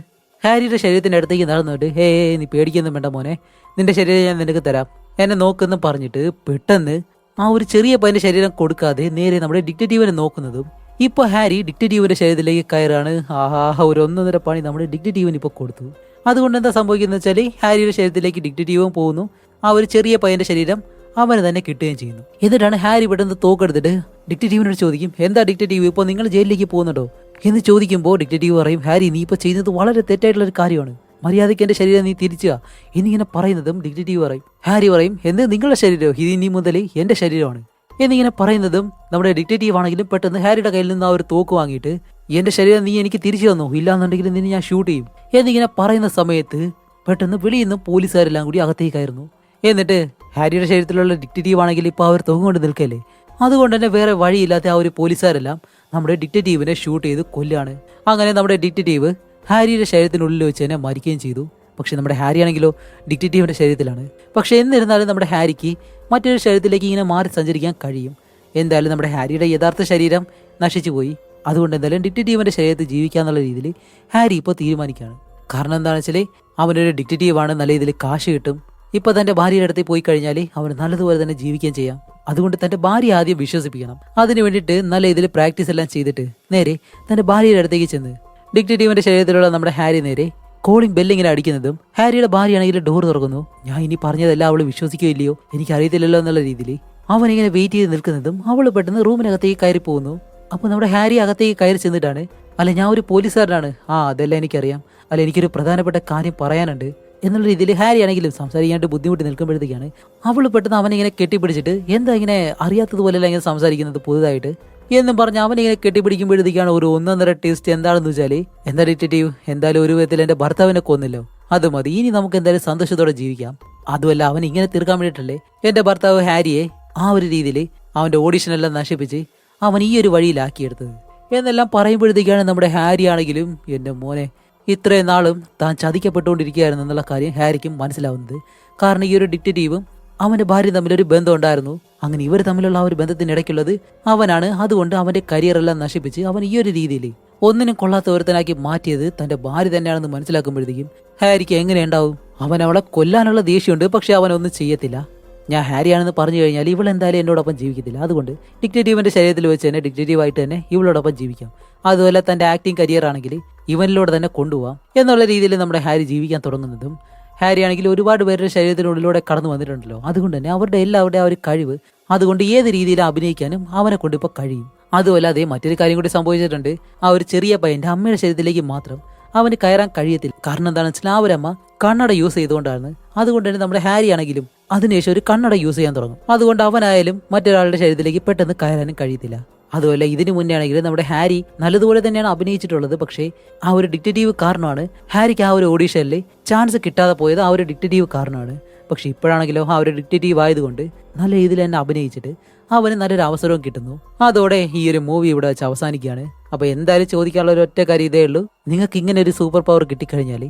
ഹാരിയുടെ ശരീരത്തിന്റെ അടുത്തേക്ക് നടന്നിട്ട് ഹേ നീ പേടിക്കൊന്നും വേണ്ട മോനെ. നിന്റെ ശരീരം ഞാൻ നിനക്ക് തരാം. എന്നെ നോക്കുന്ന പറഞ്ഞിട്ട് പെട്ടെന്ന് ആ ഒരു ചെറിയ പയ്യന്റെ ശരീരം കൊടുക്കാതെ നേരെ നമ്മുടെ ഡിക്റ്റേറ്റീവിനെ നോക്കുന്നതും ഇപ്പൊ ഹാരി ഡിക്റ്റേറ്റീവിന്റെ ശരീരത്തിലേക്ക് കയറാണ്. ആഹാ ഒരു ഒന്നൊന്നര പണി നമ്മുടെ ഡിക്റ്റേറ്റീവിന് ഇപ്പൊ കൊടുത്തു. അതുകൊണ്ട് എന്താ സംഭവിക്കുന്നത് വെച്ചാൽ ഹാരിയുടെ ശരീരത്തിലേക്ക് ഡിക്റ്റേറ്റീവും പോകുന്നു. ആ ഒരു ചെറിയ പയ്യന്റെ ശരീരം അവന് തന്നെ കിട്ടുകയും ചെയ്യുന്നു. എന്നിട്ടാണ് ഹാരി പെട്ടെന്ന് തോക്കെടുത്തിട്ട് ഡിക്റ്റേറ്റീവിനോട് ചോദിക്കും എന്താ ഡിക്റ്റേറ്റീവ്? ഇപ്പോൾ നിങ്ങൾ ജയിലിലേക്ക് പോകുന്നുണ്ടോ? എന്ന് ചോദിക്കുമ്പോൾ ഡിക്റ്റേറ്റീവ് പറയും ഹാരി നീ ഇപ്പോൾ ചെയ്യുന്നത് വളരെ തെറ്റായിട്ടുള്ള ഒരു കാര്യമാണ്. മര്യാദയ്ക്ക് എന്റെ ശരീരം നീ തിരിച്ചുക എന്നിങ്ങനെ പറയുന്നതും ഡിക്റ്റേറ്റീവ് പറയും. ഹാരി പറയും എന്ത്? നിങ്ങളുടെ ശരീരം ഇത് ഇനി മുതൽ എന്റെ ശരീരമാണ്. എന്നിങ്ങനെ പറയുന്നതും നമ്മുടെ ഡിക്റ്റേറ്റീവ് ആണെങ്കിലും പെട്ടെന്ന് ഹാരിയുടെ കയ്യിൽ നിന്ന് ആ ഒരു തോക്ക് വാങ്ങിയിട്ട് എന്റെ ശരീരം നീ എനിക്ക് തിരിച്ചു തന്നു. ഇല്ലാന്നുണ്ടെങ്കിൽ നിന്നെ ഞാൻ ഷൂട്ട് ചെയ്യും. എന്നിങ്ങനെ പറയുന്ന സമയത്ത് പെട്ടെന്ന് വെളിയിൽ നിന്ന് പോലീസുകാരെല്ലാം കൂടി അകത്തേക്കായിരുന്നു എന്നിട്ട് ഹാരിയുടെ ശരീരത്തിലുള്ള ഡിക്റ്റേറ്റീവ് ആണെങ്കിൽ ഇപ്പോൾ അവർ കൊണ്ട് നിൽക്കല്ലേ? അതുകൊണ്ട് തന്നെ വേറെ വഴിയില്ലാത്ത ആ ഒരു പോലീസുകാരെല്ലാം നമ്മുടെ ഡിക്റ്റേറ്റീവിനെ ഷൂട്ട് ചെയ്ത് കൊല്ലാണ് അങ്ങനെ നമ്മുടെ ഡിക്റ്റേറ്റീവ് ഹാരിയുടെ ശരീരത്തിനുള്ളിൽ വെച്ച് തന്നെ മരിക്കുകയും ചെയ്തു. പക്ഷെ നമ്മുടെ ഹാരി ആണെങ്കിലോ ഡിക്റ്റേറ്റീവിന്റെ ശരീരത്തിലാണ്. പക്ഷെ എന്നിരുന്നാലും നമ്മുടെ ഹാരിക്ക് മറ്റൊരു ശരീരത്തിലേക്ക് ഇങ്ങനെ മാറി സഞ്ചരിക്കാൻ കഴിയും. എന്തായാലും നമ്മുടെ ഹാരിയുടെ യഥാർത്ഥ ശരീരം നശിച്ചു പോയി. അതുകൊണ്ട് എന്തായാലും ഡിക്റ്റേറ്റീവിന്റെ ശരീരത്തിൽ ജീവിക്കാന്നുള്ള രീതിയിൽ ഹാരി ഇപ്പോൾ തീരുമാനിക്കുകയാണ്. കാരണം എന്താണെന്ന് വെച്ചാൽ അവനൊരു ഡിക്റ്റേറ്റീവാണ് നല്ല രീതിയിൽ കാശ് കിട്ടും. ഇപ്പോൾ തന്റെ ഭാര്യയുടെ അടുത്ത് പോയി കഴിഞ്ഞാൽ അവന് നല്ലതുപോലെ തന്നെ ജീവിക്കുകയും ചെയ്യാം. അതുകൊണ്ട് തന്റെ ഭാര്യ ആദ്യം വിശ്വസിപ്പിക്കണം. അതിനു വേണ്ടിയിട്ട് നല്ല രീതിയിൽ പ്രാക്ടീസ് എല്ലാം ചെയ്തിട്ട് നേരെ തന്റെ ഭാര്യയുടെ അടുത്തേക്ക് ചെന്ന് ഡിക്റ്റേറ്റീവിന്റെ ശരീരത്തിലുള്ള നമ്മുടെ ഹാരി നേരെ കോളിംഗ് ബെല്ലിങ്ങനെ അടിക്കുന്നതും ഹാരിയുടെ ഭാര്യയാണെങ്കിൽ ഡോർ തുറക്കുന്നു. ഞാൻ ഇനി പറഞ്ഞതെല്ലാം അവൾ വിശ്വസിക്കുകയില്ലയോ? എനിക്ക് അറിയത്തില്ലല്ലോ എന്നുള്ള രീതിയിൽ അവൻ ഇങ്ങനെ വെയിറ്റ് ചെയ്ത് നിൽക്കുന്നതും അവൾ പെട്ടെന്ന് റൂമിനകത്തേക്ക് കയറി പോകുന്നു. അപ്പോൾ നമ്മുടെ ഹാരി അകത്തേക്ക് കയറി ചെന്നിട്ടാണ് അല്ല ഞാൻ ഒരു പോലീസുകാരനാണ്. ആ അതെല്ലാം എനിക്കറിയാം. അല്ല എനിക്കൊരു പ്രധാനപ്പെട്ട കാര്യം പറയാനുണ്ട്. എന്നുള്ള രീതിയിൽ ഹാരി ആണെങ്കിലും സംസാരിക്കാണ്ട് ബുദ്ധിമുട്ടി നിൽക്കുമ്പോഴത്തേക്കാണ് അവൾ പെട്ടെന്ന് അവനെ ഇങ്ങനെ കെട്ടിപ്പിടിച്ചിട്ട് എന്താ ഇങ്ങനെ അറിയാത്തതുപോലെയല്ല ഇങ്ങനെ സംസാരിക്കുന്നത്? പുതുതായിട്ട് എന്നും പറഞ്ഞ് അവനിങ്ങനെ കെട്ടിപ്പിടിക്കുമ്പോഴത്തേക്കാണ് ഒരു ഒന്നൊന്നര ടേസ്റ്റ് എന്താണെന്ന് വെച്ചാൽ എന്താ ഡിറ്റക്റ്റീവ് എന്തായാലും ഒരു വിധത്തിൽ എന്റെ ഭർത്താവിനെ കൊന്നല്ലോ. അത് മതി. ഇനി നമുക്ക് എന്തായാലും സന്തോഷത്തോടെ ജീവിക്കാം. അതുമല്ല അവൻ ഇങ്ങനെ തീർക്കാൻ വേണ്ടിയിട്ടല്ലേ എന്റെ ഭർത്താവ് ഹാരിയെ ആ ഒരു രീതിയിൽ അവന്റെ അവന്റെ ഓഡിഷനെല്ലാം നശിപ്പിച്ച് അവൻ ഈ ഒരു വഴിയിലാക്കിയെടുത്തത്. എന്നെല്ലാം പറയുമ്പോഴത്തേക്കാണ് നമ്മുടെ ഹാരി ആണെങ്കിലും എന്റെ മോനെ ഇത്രയും നാളും താൻ ചതിക്കപ്പെട്ടുകൊണ്ടിരിക്കുകയായിരുന്നു എന്നുള്ള കാര്യം ഹാരിക്കും മനസ്സിലാവുന്നത്. കാരണം ഈ ഒരു ഡിക്റ്റേറ്റീവും അവന്റെ ഭാര്യ തമ്മിലൊരു ബന്ധം ഉണ്ടായിരുന്നു. അങ്ങനെ ഇവർ തമ്മിലുള്ള ആ ഒരു ബന്ധത്തിനിടയ്ക്കുള്ളത് അവനാണ്. അതുകൊണ്ട് അവന്റെ കരിയർ എല്ലാം നശിപ്പിച്ച് അവൻ ഈ ഒരു രീതിയിൽ ഒന്നിനും കൊള്ളാത്ത ഒരുത്തനാക്കി മാറ്റിയത് തന്റെ ഭാര്യ തന്നെയാണെന്ന് മനസ്സിലാക്കുമ്പോഴത്തേക്കും ഹാരിക്ക് എങ്ങനെ ഉണ്ടാവും? അവൻ അവളെ കൊല്ലാനുള്ള ദേഷ്യമുണ്ട് പക്ഷെ അവൻ ഒന്നും ചെയ്യത്തില്ല. ഞാൻ ഹാരിയാണെന്ന് പറഞ്ഞു കഴിഞ്ഞാൽ ഇവൾ എന്തായാലും എന്നോടൊപ്പം ജീവിക്കത്തില്ല. അതുകൊണ്ട് ഡിക്റ്റേറ്റീവിന്റെ ശരീരത്തിൽ വെച്ച് തന്നെ ഡിക്റ്റേറ്റീവായിട്ട് തന്നെ ഇവളോടൊപ്പം ജീവിക്കാം. അതുപോലെ തന്റെ ആക്ടിങ് കരിയർ ആണെങ്കിൽ ഇവനിലൂടെ തന്നെ കൊണ്ടുപോകാം എന്നുള്ള രീതിയിൽ നമ്മുടെ ഹാരി ജീവിക്കാൻ തുടങ്ങുന്നതും ഹാരി ആണെങ്കിൽ ഒരുപാട് പേരുടെ ശരീരത്തിനുള്ളിലൂടെ കടന്നു വന്നിട്ടുണ്ടല്ലോ. അതുകൊണ്ട് തന്നെ അവരുടെ എല്ലാവരുടെ ആ ഒരു കഴിവ് അതുകൊണ്ട് ഏത് രീതിയിൽ അഭിനയിക്കാനും അവനെ കൊണ്ട് ഇപ്പോൾ കഴിയും. അതുപോലെ അതേ മറ്റൊരു കാര്യം കൂടി സംഭവിച്ചിട്ടുണ്ട്. ആ ഒരു ചെറിയ പയ്യന്റെ അമ്മയുടെ ശരീരത്തിലേക്ക് മാത്രം അവന് കയറാൻ കഴിയത്തില്ല. കാരണം എന്താണെന്ന് വെച്ചാൽ ആ ഒരു അമ്മ കണ്ണട യൂസ് ചെയ്തുകൊണ്ടാണ്. അതുകൊണ്ട് തന്നെ നമ്മുടെ ഹാരി ആണെങ്കിലും അതിനുശേഷം ഒരു കണ്ണട യൂസ് ചെയ്യാൻ തുടങ്ങും. അതുകൊണ്ട് അവനായാലും മറ്റൊരാളുടെ ശരീരത്തിലേക്ക് പെട്ടെന്ന് കയറാനും കഴിയത്തില്ല. അതുപോലെ ഇതിനു മുന്നേ ആണെങ്കിൽ നമ്മുടെ ഹാരി നല്ലതുപോലെ തന്നെയാണ് അഭിനയിച്ചിട്ടുള്ളത്. പക്ഷേ ആ ഒരു ഡിക്റ്റേറ്റീവ് കാരണമാണ് ഹാരിക്ക് ആ ഒരു ഓഡീഷനിൽ ചാൻസ് കിട്ടാതെ പോയത് ആ ഒരു ഡിക്റ്റേറ്റീവ് കാരണമാണ്. പക്ഷെ ഇപ്പോഴാണെങ്കിലോ ആ ഒരു ഡിക്റ്റേറ്റീവ് ആയതുകൊണ്ട് നല്ല രീതിയിൽ തന്നെ അഭിനയിച്ചിട്ട് അവന് നല്ലൊരു അവസരവും കിട്ടുന്നു. അതോടെ ഈ ഒരു മൂവി ഇവിടെ വെച്ച് അവസാനിക്കുകയാണ്. അപ്പൊ എന്തായാലും ചോദിക്കാനുള്ള ഒരു ഒറ്റ കാര്യം ഇതേ ഉള്ളൂ. നിങ്ങൾക്ക് ഇങ്ങനെ ഒരു സൂപ്പർ പവർ കിട്ടിക്കഴിഞ്ഞാൽ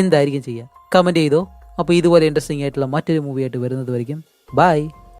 എന്തായിരിക്കും ചെയ്യുക? കമന്റ് ചെയ്തോ. അപ്പോൾ ഇതുപോലെ ഇൻട്രസ്റ്റിംഗ് ആയിട്ടുള്ള മറ്റൊരു മൂവി ആയിട്ട് വരുന്നത് വരയ്ക്കും. ബൈ